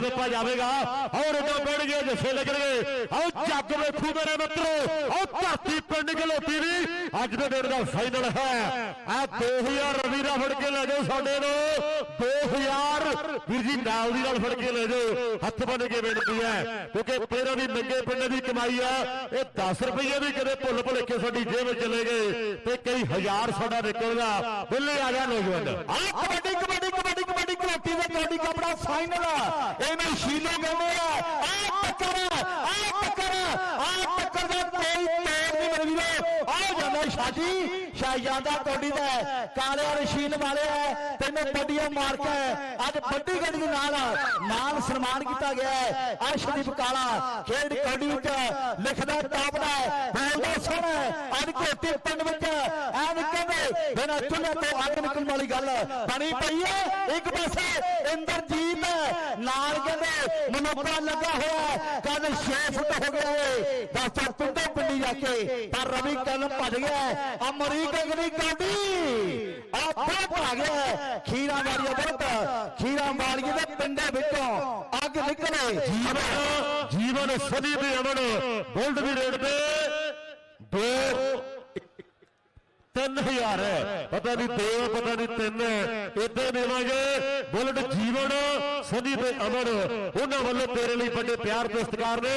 1000 ਦਿੱਤਾ ਜਾਵੇਗਾ ਔਰ ਇਹਨਾਂ ਬੈਠ ਜੱਸੇ ਲੱਗਣਗੇ। ਆਓ ਜੱਗ ਵੇਖੂ ਮੇਰੇ ਮਿੱਤਰੋ। ਆਓ ਧਰਤੀ ਪਿੰਡ ਗਲੋਤੀ ਦੀ। ਅੱਜ ਦੇ ਦਿਨ ਦਾ ਫਾਈਨਲ ਹੈ। ਆ 2000 ਰਵੀਰਾ ਫੜ ਕੇ ਲੈ ਜਾਓ ਸਾਡੇ ਨੂੰ। 2000 ਵੀਰ ਜੀ ਨਾਲ ਦੀ ਨਾਲ ਫੜ ਕੇ ਲੈ ਜਾਓ। ਹੱਥ ਬੰਨ ਕੇ ਬੇਨਤੀ ਹੈ ਕਿਉਂਕਿ ਤੇਰਾ ਵੀ ਨੰਗੇ ਪਿੰਡ ਦੀ ਕਮਾਈ ਆ ਇਹ 10 ਰੁਪਏ ਵੀ ਕਦੇ ਭੁੱਲ ਭੁਲੇਖੇ ਸਾਡੀ ਜੇਬ ਵਿੱਚ ਚਲੇ ਗਏ ਤੇ ਕਈ ਹਜ਼ਾਰ ਸਾਡਾ ਨਿਕਲਦਾ। ਬਿੱਲੇ ਆ ਜਾ ਨੌਜਵਾਨ। ਆ ਕਬੱਡੀ ਕਬੱਡੀ ਤੁਹਾਡੀ ਕਬੱਡੀ ਕਬੱਡੀ ਦਾ ਕਪੜਾ ਫਾਈਨਲ ਇਹਨੂੰ ਸ਼ੀਲੋ ਕਹਿੰਦੇ ਆ। ਆ ਟੱਕਰ ਆ ਟੱਕਰ ਆ ਟੱਕਰ ਦਾ ਕੋਈ ਤੋੜ ਨਹੀਂ ਮੇਰੇ ਵੀਰੋ ਆ ਜਾਂਦਾ ਸ਼ਾਜੀ ਸ਼ਾਹਜਾਦਾ ਕੋਡੀ ਦਾ। ਕਾਲੇ ਵਾਲੇ ਵਾਲੇ ਆ। ਤੈਨੂੰ ਵੱਡੀਆਂ ਮਾਰ ਕੇ ਅੱਜ ਵੱਡੀ ਗੱਡੀ ਦੇ ਨਾਲ ਮਾਨ ਸਨਮਾਨ ਕੀਤਾ ਗਿਆ ਹੈ। ਅਰਸ਼ਦੀਪ ਕਾਲਾ ਖੇਡ ਕੌਡੀ ਵਿੱਚ ਲਿਖਦਾ ਟਾਪ ਹੈ, ਬੋਲਦਾ ਸੋਹਣਾ ਅੱਜ ਕੋਟੀ ਪਿੰਡ ਵਿੱਚ ਐ ਨਿਕਲਦੇ ਬਿਨਾਂ ਚੁੱਲ੍ਹੇ ਤੋਂ ਅੱਗ ਵਾਲੀ ਗੱਲ ਬਣੀ ਪਈ ਹੈ। ਇੱਕ ਪਾਸੇ ਇੰਦਰਜੀਤ ਨਾਲ ਕਹਿੰਦੇ ਮਨੋਕਾ ਲੱਗਾ ਹੋਇਆ ਕੱਲ 6 ਫੁੱਟ ਹੋ ਗਿਆ ਏ ਪਿੰਡੋਂ ਪਿੰਡੀ ਜਾ ਕੇ। ਪਰ ਰਵੀ ਕੱਲ ਭੱਜ ਗਿਆ ਹੈ। ਅਮਰੀਕਾ ਗਲੀ ਕਾਢੀ ਆ ਗਿਆ ਖੀਰਾ ਵਾਲੀਆ ਬਹੁਤ ਖੀਰਾ ਵਾਲੀਏ ਦੇ ਪਿੰਡੇ ਵਿੱਚੋਂ ਅੱਗ ਨਿਕਲੇ। ਜੀਵਨ ਜੀਵਨ ਸਦੀ ਵੀ ਅਮਨ। ਗੋਲਡ ਦੀ ਰੇਟ ਤੇ ਦੋ 3000 ਹੈ ਪਤਾ ਨਹੀਂ ਦੋ, ਪਤਾ ਨਹੀਂ ਤਿੰਨ। ਇੱਥੇ ਦੇਵਾਂਗੇ ਬੁਲਟ ਜੀਵਨ ਸਦੀ ਤੇ ਅਮਨ। ਉਹਨਾਂ ਵੱਲੋਂ ਤੇਰੇ ਲਈ ਵੱਡੇ ਪਿਆਰ ਤੇ ਸਤਿਕਾਰ ਨੇ।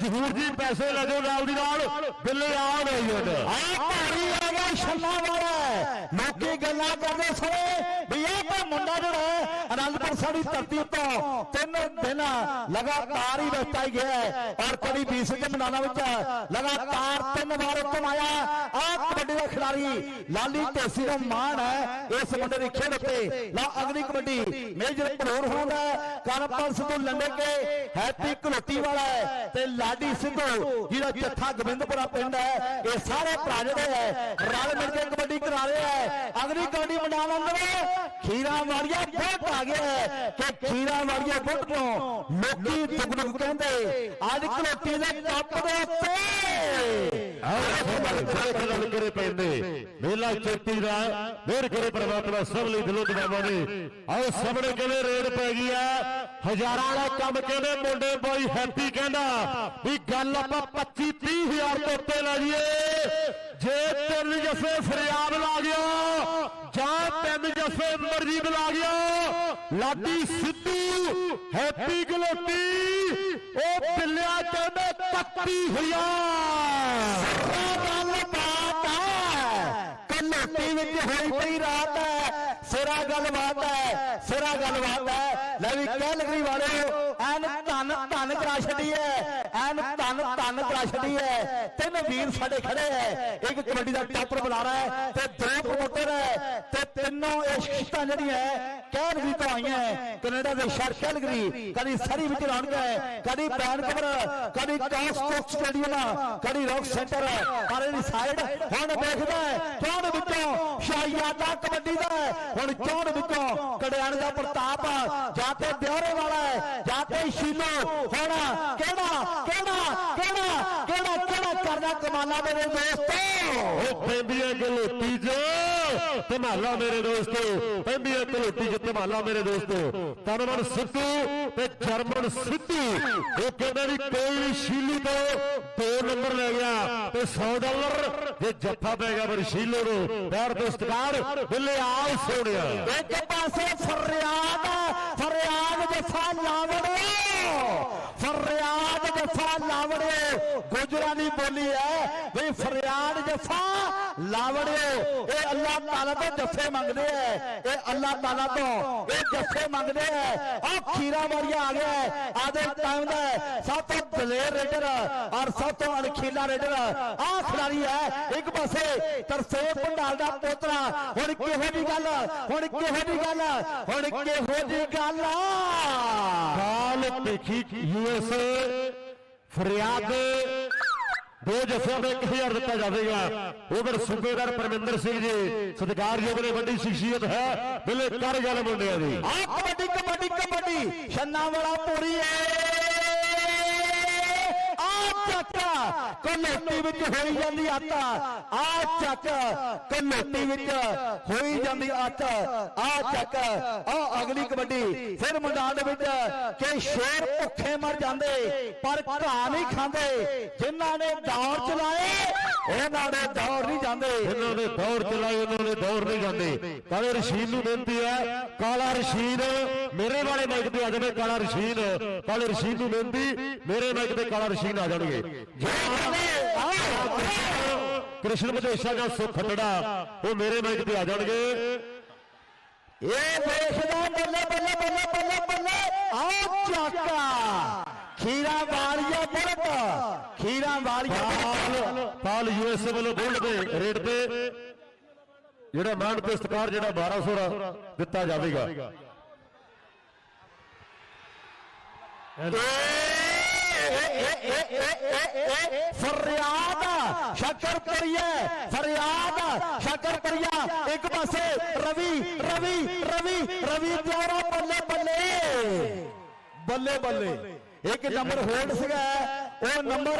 ਜ਼ਹੂਰ ਜੀ, ਪੈਸੇ ਲੈ ਜਾਓ ਨਾਲ ਦੀ ਨਾਲ। ਬਿੱਲੇ ਆ ਗਈ ਉਹਨੇ ਆ। ਭਾਰੀ ਆ ਛੱਲਾ ਵਾਲਾ ਲੋਕੀ ਗੱਲਾਂ ਕਰਦੇ ਸੋਏ ਵੀ ਇਹ ਤਾਂ ਮੁੰਡਾ ਜਿਹੜਾ ਹੈ, ਅਨੰਦਪੁਰ ਸਾਡੀ ਧਰਤੀ ਉੱਤੋਂ ਤਿੰਨ ਦਿਨ ਲਗਾਤਾਰ ਹੀ ਵਸਤਾ ਹੀ ਗਿਆ ਔਰ ਕਦੀ ਬੀਸ ਦੇ ਮੈਦਾਨਾਂ ਵਿੱਚ ਲਗਾਤਾਰ ਤਿੰਨ ਵਾਰ ਉੱਤਮ ਆਇਆ। ਆ ਕਬੱਡੀ ਦਾ ਖਿਡਾਰੀ ਲਾਲੀ ਢੇਸੀ ਦਾ ਮਾਣ ਹੈ। ਇਸ ਮੁੰਡੇ ਦੀ ਖੇਡ ਉੱਤੇ ਲਾ ਅਗਲੀ ਕਬੱਡੀ ਮੇਜਰ ਭਰੋਰ ਹੁੰਦਾ ਕਰਪਲ ਸਿੱਧੂ ਲੰਡੇ ਕੇ ਹੈਪੀ ਘਲੋਤੀ ਵਾਲਾ ਹੈ ਤੇ ਲਾਡੀ ਸਿੱਧੂ ਜਿਹਦਾ ਜੱਥਾ ਗੋਬਿੰਦਪੁਰਾ ਪਿੰਡ ਹੈ। ਇਹ ਸਾਰੇ ਭਰਾ ਜਿਹੜੇ ਹੈ ਰਲ ਮਿਲ ਕੇ ਕਬੱਡੀ ਕਰਾ ਰਹੇ ਹੈ ਅਗਲੀ ਕਬੱਡੀ ਮੈਦਾਨ ਅੰਦਰ ਖੀਰਾ ਵਾਲੀਆ ਬਹੁਤ ਆ ਗਿਆ ਕਿ ਖੀਰਾ ਵਾਲੀਆ ਬਹੁਤ ਤੋਂ ਲੋਕੀ ਦੁਗਦੁਗ ਕਹਿੰਦੇ, ਅੱਜ ਘਲੋਤੀ ਦੇ ਕੱਪ ਦੇ ਉੱਤੇ। ਸਾਰੇ ਕਰੇ ਪੈਂਦੇ ਮੇਲਾ ਚੇਤੀ ਦਾ ਮੇਰ ਕਰੇ ਪਰਮਾਤਮਾ ਸਭ ਲਈ ਦਿਲੋਂ ਦੁਆਵਾਂ ਨੇ ਆਓ ਸਾਹਮਣੇ ਕਹਿੰਦੇ ਰੇਡ ਪੈ ਗਈ ਆ। ਹਜ਼ਾਰਾਂ ਵਾਲਾ ਕੰਮ ਕਹਿੰਦੇ, ਮੁੰਡੇ ਬਾਈ ਹੈਪੀ ਕਹਿੰਦਾ, ਵੀ ਗੱਲ ਆਪਾਂ 25 30 ਹਜ਼ਾਰ ਤੋਂ ਉੱਤੇ ਲਾ ਲਈਏ। ਜੇ ਤਿੰਨ ਜੱਫੇ ਫਰਿਆਦ ਲਾ ਗਿਆ, ਜਾਂ ਤਿੰਨ ਜੱਫੇ ਮਰਜ਼ੀ ਬੁਲਾ ਗਿਆ, ਲਾਡੀ ਸਿੱਧੂ, ਹੈਪੀ ਗਲੋਟੀ, ਉਹ ਬਿੱਲਿਆ ਕਹਿੰਦੇ 31000 ਗੱਲ ਬਾਤ ਹੈ। ਕਲੋਟੀ ਵਿੱਚ ਹੋਈ ਪਈ ਰਾਤ ਹੈ। ਸਿਰਾ ਗੱਲਬਾਤ ਹੈ। ਸਿਰਾ ਗੱਲਬਾਤ ਹੈ। ਲੈ ਵੀ ਕਹਿ ਲਗਰੀ ਵਾਲਿਓ, ਐਨ ਧਨ ਧਨ ਕਰਾ ਛੱਡੀ ਹੈ। ਐਨ ਧਨ ਧਨ ਕਰਾ ਹੈ ਤਿੰਨ ਵੀਰ ਸਾਡੇ ਖੜੇ ਹੈ ਇੱਕ ਕਬੱਡੀ ਦਾ ਟਾਪਰ ਬੁਲਾ ਰਿਹਾ ਹੈ ਤੇ ਦੋ ਪ੍ਰਮੋਟਰ ਹੈ ਤੇ ਤਿੰਨੋਂ ਇਹ ਸ਼ਖਸਾਂ ਜਿਹੜੀਆਂ ਹੈ ਕਹਿਣ ਵੀ ਤੋਂ ਆਈਆਂ ਕੈਨੇਡਾ ਦੇ ਸ਼ਹਿਰ ਕੈਲਗਰੀ ਕਦੀ ਸਰੀ ਵਿੱਚ ਰੌਣਕ ਹੈ ਕਦੀ ਵੈਨਕੂਵਰ ਕਦੀ ਕਾਸਟੋਕ ਸਟੇਡੀਅਮ, ਕਦੀ ਰੌਕ ਸੈਂਟਰ, ਪਰ ਇਹਦੀ ਸਾਈਡ ਹੁਣ ਵੇਖਦਾ ਹੈ ਚੌੜ ਵਿੱਚੋਂ ਸ਼ਾਹੀਆਦਾ ਕਬੱਡੀ ਦਾ ਹੁਣ ਚੌੜ ਵਿੱਚੋਂ ਕੜਿਆਣ ਦਾ ਪ੍ਰਤਾਪ, ਜਾਂ ਤੇ ਦਿਉਰੇ ਵਾਲਾ ਹੈ ਜਾਂ ਤੇ ਸ਼ੀਲੋ, ਹੁਣ ਕਿਹੜਾ ਕਮਾਲਾ ਮੇਰੇ ਦੋਸਤੋ। ਉਹ ਪੈਂਦੀਆਂ ਗਲੋਟੀ 'ਚ ਧਮਾਲਾ ਮੇਰੇ ਦੋਸਤੋ। ਪੈਂਦੀਆਂ ਗਲੋਟੀ 'ਚ ਧਮਾਲਾ ਮੇਰੇ ਦੋਸਤੋ। ਤਨਮਨ ਸਿੱਧੂ ਤੇ ਜਰਮਨ ਸਿੱਧੂ। ਉਹ ਕਹਿੰਦਾ ਵੀ ਕੋਈ ਵੀ ਸ਼ੀਲੀ ਤੋਂ ਦੋ ਨੰਬਰ ਲੈ ਗਿਆ ਤੇ 100 ਡਾਲਰ ਜੇ ਜੱਫਾ ਪੈ ਗਿਆ ਪਰ ਸ਼ੀਲੋ ਨੂੰ। ਪਿਆਰ ਤੇ ਸਤਿਕਾਰ ਬਿੱਲੇ ਆਓ ਸੋਹਣਿਆ। ਇੱਕ ਪਾਸੇ ਫਰਿਆਦ ਫਰਿਆਦ ਜਫਾ ਲਾਵੜਿਓ ਫਰਿਆਦ ਜਫਾ ਲਾਵੜਿਓ ਗੁਜਰਾਂ ਦੀ ਬੋਲੀ ਹੈ ਵੀ ਫਰਿਆਦ ਜਫਾ ਲਾਵੜਿਓ ਇਹ ਅੱਲਾਹ ਤਾਲਾ ਤੋਂ ਜੱਫੇ ਮੰਗਦੇ ਐ ਇਹ ਅੱਲਾਹ ਤਾਲਾ ਤੋਂ ਇਹ ਜੱਫੇ ਮੰਗਦੇ ਐ ਆ ਖੀਰਾ ਵਾਲੀਆ ਆ ਗਿਆ ਹੈ। ਆਦੇ ਟਾਈਮ ਦਾ ਹੈ। ਸਭ ਤੋਂ ਦਲੇਰ ਰੇਡਰ ਔਰ ਸਭ ਤੋਂ ਅਣਖੀਲਾ ਰੇਡਰ ਆ ਖਿਡਾਰੀ ਹੈ ਇੱਕ ਪਾਸੇ ਤਰਸੇਮ ਭੰਡਾਲ ਦਾ ਪੋਤਰਾ ਹੁਣ ਕਿਹੋ ਜੀ ਗੱਲ ਹੁਣ ਕਿਹੋ ਜੀ ਗੱਲ ਹੁਣ ਕਿਹੋ ਜੀ ਗੱਲ ਕਾਲ ਦੇਖੀ ਯੂਐਸਏ ਫਰਿਆਦ ਦੋ ਜੱਫਿਆਂ ਦਾ 1000 ਦਿੱਤਾ ਜਾਵੇਗਾ। ਉਧਰ ਸੂਬੇਦਾਰ ਪਰਮਿੰਦਰ ਸਿੰਘ ਜੀ, ਸਤਿਕਾਰਯੋਗ ਨੇ ਵੱਡੀ ਸ਼ਖਸੀਅਤ ਹੈ। ਬਿਲੇ ਕਰ ਗੱਲ ਮੁੰਡਿਆਂ ਦੀ। ਆ ਕਬੱਡੀ ਕਬੱਡੀ ਕਬੱਡੀ। ਛੰਨਾ ਵਾਲਾ ਪੂਰੀ ਹੈ ਚੱਕ ਕਲੋਟੀ ਵਿੱਚ ਹੋਈ ਜਾਂਦੀ ਆਤਾ ਆ ਚੱਕ। ਕਲੋਟੀ ਵਿੱਚ ਹੋਈ ਜਾਂਦੀ ਆਤ ਆ ਚੱਕ। ਆ ਅਗਲੀ ਕਬੱਡੀ। ਫਿਰ ਮੈਦਾਨ ਦੇ ਵਿੱਚ ਕਿ ਸ਼ੇਰ ਭੁੱਖੇ ਮਰ ਜਾਂਦੇ ਪਰ ਘਾਹ ਨਹੀਂ ਖਾਂਦੇ। ਜਿਨ੍ਹਾਂ ਨੇ ਦੌੜ ਚਲਾਏ ਉਹਨਾਂ ਨੇ ਦੌੜ ਨਹੀਂ ਜਾਂਦੇ ਇਹਨਾਂ ਨੇ ਦੌੜ ਚਲਾਈ ਉਹਨਾਂ ਨੇ ਦੌੜ ਨਹੀਂ ਜਾਂਦੇ। ਕਾਲੇ ਰਸ਼ੀਦ ਨੂੰ ਬੇਨਤੀ ਹੈ ਕਾਲਾ ਰਸ਼ੀਦ ਮੇਰੇ ਵਾਲੇ ਮਾਈਕ ਤੇ ਆ ਜਾਵੇ ਕਾਲਾ ਰਸ਼ੀਦ। ਕਾਲੇ ਰਸ਼ੀਦ ਨੂੰ ਬੇਨਤੀ ਮੇਰੇ ਮਾਈਕ ਤੇ ਕਾਲਾ ਰਸ਼ੀਦ ਆ ਜਾਣਗੇ। ਕ੍ਰਿਸ਼ਨ ਮਦੇਸ਼ਾ ਜਾਂ ਸੁਖ ਖਟੜਾ ਉਹ ਮੇਰੇ ਮਾਈਕ ਤੇ ਆ ਜਾਣਗੇ। ਇਹ ਦੇਖਦਾ ਬੱਲੇ ਬੱਲੇ ਬੱਲੇ ਬੱਲੇ ਬੱਲੇ ਆਓ ਚੱਕਾ। ਖੀਰਾ ਵਾਲੀਆ ਬੁਲਟ ਖੀਰਾ ਵਾਲੀਆ ਪਾਲ ਯੂਐਸਏ ਵੱਲੋਂ ਗੋਲਡ ਦੇ ਰੇਟ ਤੇ ਜਿਹੜਾ ਮਾਨ ਤੇ ਸਤਕਾਰ ਜਿਹੜਾ 1200 ਦਾ ਦਿੱਤਾ ਜਾਵੇਗਾ। فریاد، شکر پڑیا، فریاد، شکر پڑیا۔ ایک پاسے روی روی روی روی پیارا بلے بلے۔ بلے بلے۔ ایک نمبر ہوڈ سگا ہے ਉਹ ਨੰਬਰ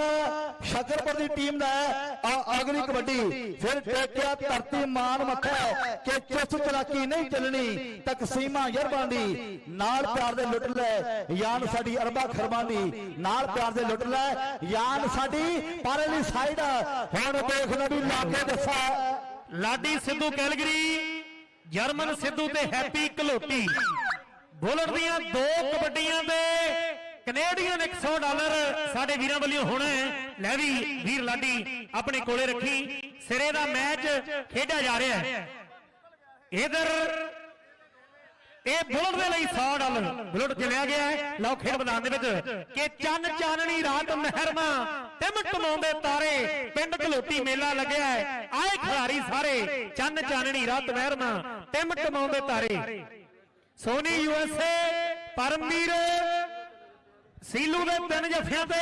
ਸ਼ਕਰਪੁਰ ਦੀ ਟੀਮ ਦਾ ਹੈ। ਅਗਲੀ ਕਬੱਡੀ। ਫਿਰ ਟੇਕਿਆ ਧਰਤੀ ਮਾਨ ਮੱਥਾ ਕਿ ਚੁੱਸ ਚਲਾਕੀ ਨਹੀਂ ਚੱਲਣੀ। ਤਕਸੀਮਾ ਯਰਬਾਂ ਦੀ। ਨਾਲ ਪਿਆਰ ਦੇ ਲੁੱਟ ਲੈ। ਯਾਨ ਸਾਡੀ ਅਰਬਾ ਖਰਮਾਂ ਦੀ। ਨਾਲ ਪਿਆਰ ਦੇ ਲੁੱਟ ਲੈ। ਯਾਨ ਸਾਡੀ ਪਰਲੀ ਸਾਈਡ। ਹੁਣ ਦੇਖਣਾ ਵੀ ਲਾਗੇ ਦੱਸਾ। ਲਾਡੀ ਸਿੱਧੂ ਕੈਲਗਰੀ, ਜਰਮਨ ਸਿੱਧੂ ਤੇ ਹੈਪੀ ਕਲੋਟੀ ਬੁਲਟ ਦੀਆਂ ਦੋ ਕਬੱਡੀਆਂ ਦੇ ਕੈਨੇਡੀਅਨ 100 ਡਾਲਰ ਸਾਡੇ ਵੀਰਾਂ ਵੱਲੋਂ ਹੁਣ ਲੈ ਵੀ ਵੀਰ ਲਾਡੀ ਆਪਣੇ ਕੋਲੇ ਰੱਖੀ। ਸਿਰੇ ਦਾ ਮੈਚ ਖੇਡਿਆ ਜਾ ਰਿਹਾ ਹੈ। ਇਧਰ ਇਹ ਬੁਲਟ ਦੇ ਲਈ 100 ਡਾਲਰ। ਬੁਲਟ ਚਲਿਆ ਗਿਆ ਹੈ? ਲਓ ਖੇਡ ਮੈਦਾਨ ਦੇ ਵਿੱਚ ਕਿ ਚੰਨ ਚਾਨਣੀ ਰਾਤ ਮਹਿਰਮਾ ਤਿਮ ਟਮਾਉਂਦੇ ਤਾਰੇ, ਪਿੰਡ ਘਲੋਟੀ ਮੇਲਾ ਲੱਗਿਆ ਹੈ। ਆਏ ਖਿਡਾਰੀ ਸਾਰੇ, ਚੰਨ ਚਾਨਣੀ ਰਾਤ ਮਹਿਰਮਾ ਤਿਮ ਟਮਾਉਂਦੇ ਤਾਰੇ। ਸੋਨੀ ਯੂਐਸਏ ਪਰਮਵੀਰ ਸੀਲੂ ਦੇ ਤਿੰਨ ਜੱਫਿਆਂ ਤੇ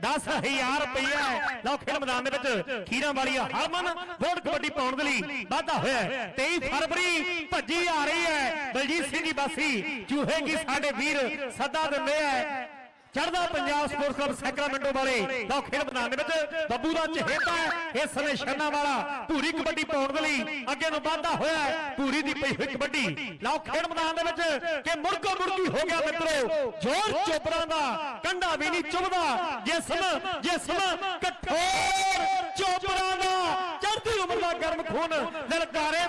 10000 ਰੁਪਇਆ ਲਓ, ਖੇਡ ਮੈਦਾਨ ਦੇ ਵਿੱਚ ਖੀਰਾਂ ਵਾਲੀ ਆ ਹਰਮਨ ਵੋਟ ਕਬੱਡੀ ਪਾਉਣ ਦੇ ਲਈ ਵਾਧਾ ਹੋਇਆ ਹੈ। 23 ਫਰਵਰੀ ਭੱਜੀ ਆ ਰਹੀ ਹੈ। ਬਲਜੀਤ ਸਿੰਘ ਦੀ ਬਾਸੀ ਚੂਹੇ ਕੀ ਸਾਡੇ ਵੀਰ ਸੱਦਾ ਦਿੰਦੇ ਆ। ਚੜਦਾ ਪੰਜਾਬ ਸਪੋਰਟਸ ਕਲੱਬ ਸੈਕਰਾਮੈਂਟੋ ਵਾਲੇ। ਲਓ, ਖੇਡ ਮੈਦਾਨ ਦੇ ਵਿੱਚ ਬੱਬੂ ਦਾ ਚਹੇਤਾ ਹੈ। ਇਸ ਸਮੇਂ ਛੰਨਾ ਵਾਲਾ ਪੂਰੀ ਕਬੱਡੀ ਪਾਉਣ ਦੇ ਲਈ ਅੱਗੇ ਨੂੰ ਵਾਧਾ ਹੋਇਆ ਧੂਰੀ ਦੀ ਪਈ ਹੋਈ ਕਬੱਡੀ। ਲਓ, ਖੇਡ ਮੈਦਾਨ ਦੇ ਵਿੱਚ ਕਿ ਮੁਰਕੋ ਮੁਰਕੀ ਹੋ ਗਿਆ ਮਿੱਤਰੋ। ਜੋਰ ਚੋਪਰਾਂ ਦਾ, ਕੰਡਾ ਵੀ ਨਹੀਂ ਚੁਭਦਾ ਜਿਸਮ ਜਿਸਮ, ਕਠੋਰ ਚੋਪਰਾਂ ਦਾ। ਚੜ੍ਹਦੀ ਉਮਰ ਦਾ ਗਰਮ ਖੂਨ। ਲਲਕਾਰੇ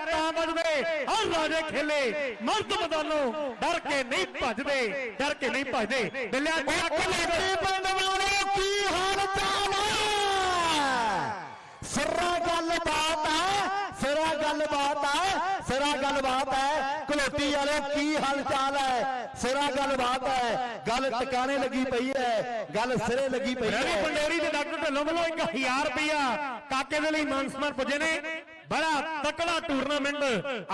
ਰਾਜੇ ਖੇਲੇ। ਮਰਦ ਮੈਦਾਨੋਂ ਡਰ ਕੇ ਨਹੀਂ ਭੱਜਦੇ ਡਰ ਕੇ ਨਹੀਂ ਭੱਜਦੇ। ਬਿੱਲਿਆ ਕਲੋਟੀ ਪਿੰਡ ਵਾਲਿਓ ਕੀ ਹਾਲ ਚਾਲ ਹੈ ਸਿਰਾ ਗੱਲ ਬਾਤ ਹੈ ਸਿਰਾ ਗੱਲ ਬਾਤ ਹੈ ਸਿਰਾ ਗੱਲ ਬਾਤ ਹੈ ਕਲੋਟੀ ਵਾਲਿਓ ਕੀ ਹਾਲ ਚਾਲ ਹੈ ਸਿਰਾ ਗੱਲ ਬਾਤ ਹੈ ਗੱਲ ਟਿਕਾਣੇ ਲੱਗੀ ਪਈ ਹੈ ਗੱਲ ਸਿਰੇ ਲੱਗੀ ਪਈ ਹੈ ਪੰਡੋਰੀ ਤੇ ਡਾਕਟਰ ਢੱਲੋਂ ਵੱਲੋਂ 1000 ਰੁਪਇਆ ਕਾਕੇ ਦੇ ਲਈ ਮਾਨ ਸਨਮਾਨ ਪੁੱਜੇ ਨੇ। ਬੜਾ ਤਕੜਾ ਟੂਰਨਾਮੈਂਟ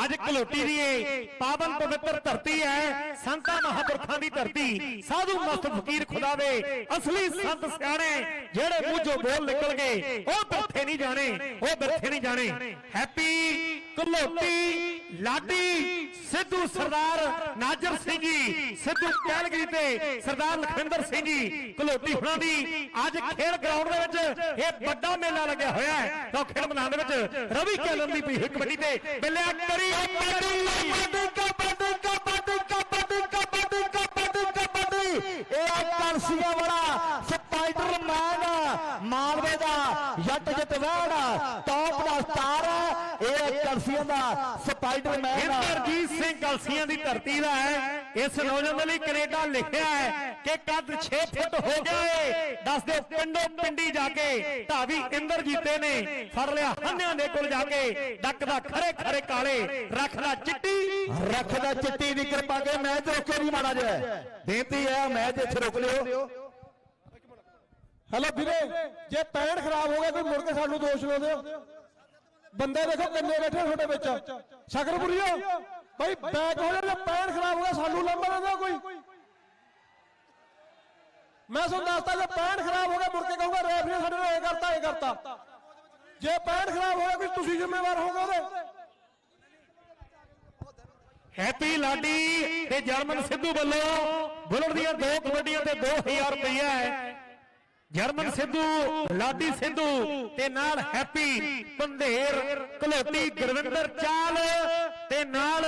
ਅੱਜ ਘਲੋਟੀ ਦੀ ਏ ਪਾਵਨ ਪਵਿੱਤਰ ਧਰਤੀ ਹੈ, ਸੰਤਾਂ ਮਹਾਂਪੁਰਖਾਂ ਦੀ ਧਰਤੀ। ਸਾਧੂ ਮਸਤ ਫਕੀਰ ਖੁਦਾਵੇ ਅਸਲੀ ਸੰਤ ਸਿਆਣੇ ਜਿਹੜੇ ਮੂੰਹੋਂ ਬੋਲ ਨਿਕਲ ਗਏ, ਉਹ ਬਿਰਥੇ ਨਹੀਂ ਜਾਣੇ, ਉਹ ਬਿਰਥੇ ਨਹੀਂ ਜਾਣੇ। ਹੈਪੀ ਕਲੋਟੀ ਲਾਡੀ ਸਿੱਧੂ ਸਰਦਾਰ ਨਾਜਰ ਸਿੰਘ ਜੀ ਸਿੱਧੂ ਪਹਿਲਗਰੀ ਤੇ ਸਰਦਾਰ ਲਖਵਿੰਦਰ ਸਿੰਘ ਜੀ ਕਲੋਟੀ ਹੁਣਾਂ ਦੀ ਅੱਜ ਖੇਡ ਗਰਾਊਂਡ ਦੇ ਵਿੱਚ ਇਹ ਵੱਡਾ ਮੇਲਾ ਲੱਗਿਆ ਹੋਇਆ ਹੈ। ਤਾਂ ਖੇਡ ਮੈਦਾਨ ਦੇ ਵਿੱਚ ਰਵੀ ਕੈਲਨ ਦੀ ਵੀ ਕਬੱਡੀ ਤੇ ਮਿਲਿਆ ਕਰੀ ਵਾਲਾ ਮਾਲਵੇ ਦਾ ਜੱਟ ਜਤਵੈਣ ਟੌਪ ਦਾ ਸਟਾਰ ਹੈ। ਇਹ ਕਰਸੀਆ ਦਾ ਸਪਾਈਡਰਮੈਨ ਇੰਦਰਜੀਤ ਸਿੰਘ ਕਲਸੀਆਂ ਦੀ ਧਰਤੀ ਦਾ ਹੈ। ਇਸ ਨੌਜਵਾਨ ਦੇ ਲਈ ਕੈਨੇਡਾ ਲਿਖਿਆ ਹੈ ਕਿ ਕੱਦ 6 ਫੁੱਟ ਹੋ ਗਿਆ ਏ ਦੱਸ ਦਿਓ ਪਿੰਡੋਂ ਪਿੰਡੀ ਜਾ ਕੇ ਢਾਵੀ ਇੰਦਰਜੀਤੇ ਨੇ ਫੜ ਲਿਆ ਹੰਨਿਆਂ ਦੇ ਕੋਲ ਜਾ ਕੇ। ਡੱਕਦਾ ਖਰੇ ਖਰੇ ਕਾਲੇ ਰੱਖਦਾ ਚਿੱਟੀ। ਰੱਖਦਾ ਚਿੱਟੀ ਦੀ ਕਿਰਪਾ ਕੇ ਮੈਚ ਰੋਕੇ ਨਹੀਂ ਮਾੜਾ ਜਿਹਾ ਬੇਨਤੀ ਹੈ ਮੈਚ ਇੱਥੇ ਰੋਕ ਲਿਓ। ਹੈਲੋ ਵੀਰੇ ਜੇ ਪੈਣ ਖਰਾਬ ਹੋ ਗਿਆ ਕੋਈ ਮੁੜ ਕੇ ਸਾਨੂੰ ਦੋਸ਼ ਲਾਉਂਦੇ ਹੋ ਬੰਦੇ ਦੇਖੋ ਕਿੰਨੇ ਬੈਠੇ ਤੁਹਾਡੇ ਵਿੱਚ। ਸ਼ਕਰਪੁਰੀਓ ਭਾਈ ਬੈਕ ਹੋ ਜਾ ਪੈਣ ਖਰਾਬ ਹੋ ਗਿਆ, ਸਾਨੂੰ ਲੰਬਾ ਦਿੰਦਾ ਕੋਈ। ਮੈਂ ਤੁਹਾਨੂੰ ਦੱਸਦਾ ਜੇ ਪੈਣ ਖਰਾਬ ਹੋ ਗਿਆ, ਮੁੜ ਕੇ ਕਹੂੰਗਾ ਰੈਫਰੀ ਸਾਡੇ ਨਾਲ ਇਹ ਕਰਤਾ ਇਹ ਕਰਤਾ। ਜੇ ਪੈਣ ਖਰਾਬ ਹੋ ਗਿਆ, ਕੋਈ ਤੁਸੀਂ ਜ਼ਿੰਮੇਵਾਰ ਹੋਗੇ ਉਹਦੇ। ਹੈਪੀ ਲਾਡੀ ਤੇ ਜਰਮਨ ਸਿੱਧੂ ਵੱਲੋਂ ਬੁਲਟ ਦੀਆਂ ਦੋ ਕਬੱਡੀਆਂ ਤੇ 2000 ਰੁਪਇਆ ਹੈ। ਜਰਮਨ ਸਿੱਧੂ ਲਾਡੀ ਸਿੱਧੂ ਤੇ ਨਾਲ ਹੈਪੀ ਪੰਧੇਰ ਘਲੋਟੀ ਗੁਰਵਿੰਦਰ ਚਾਲ ਤੇ ਨਾਲ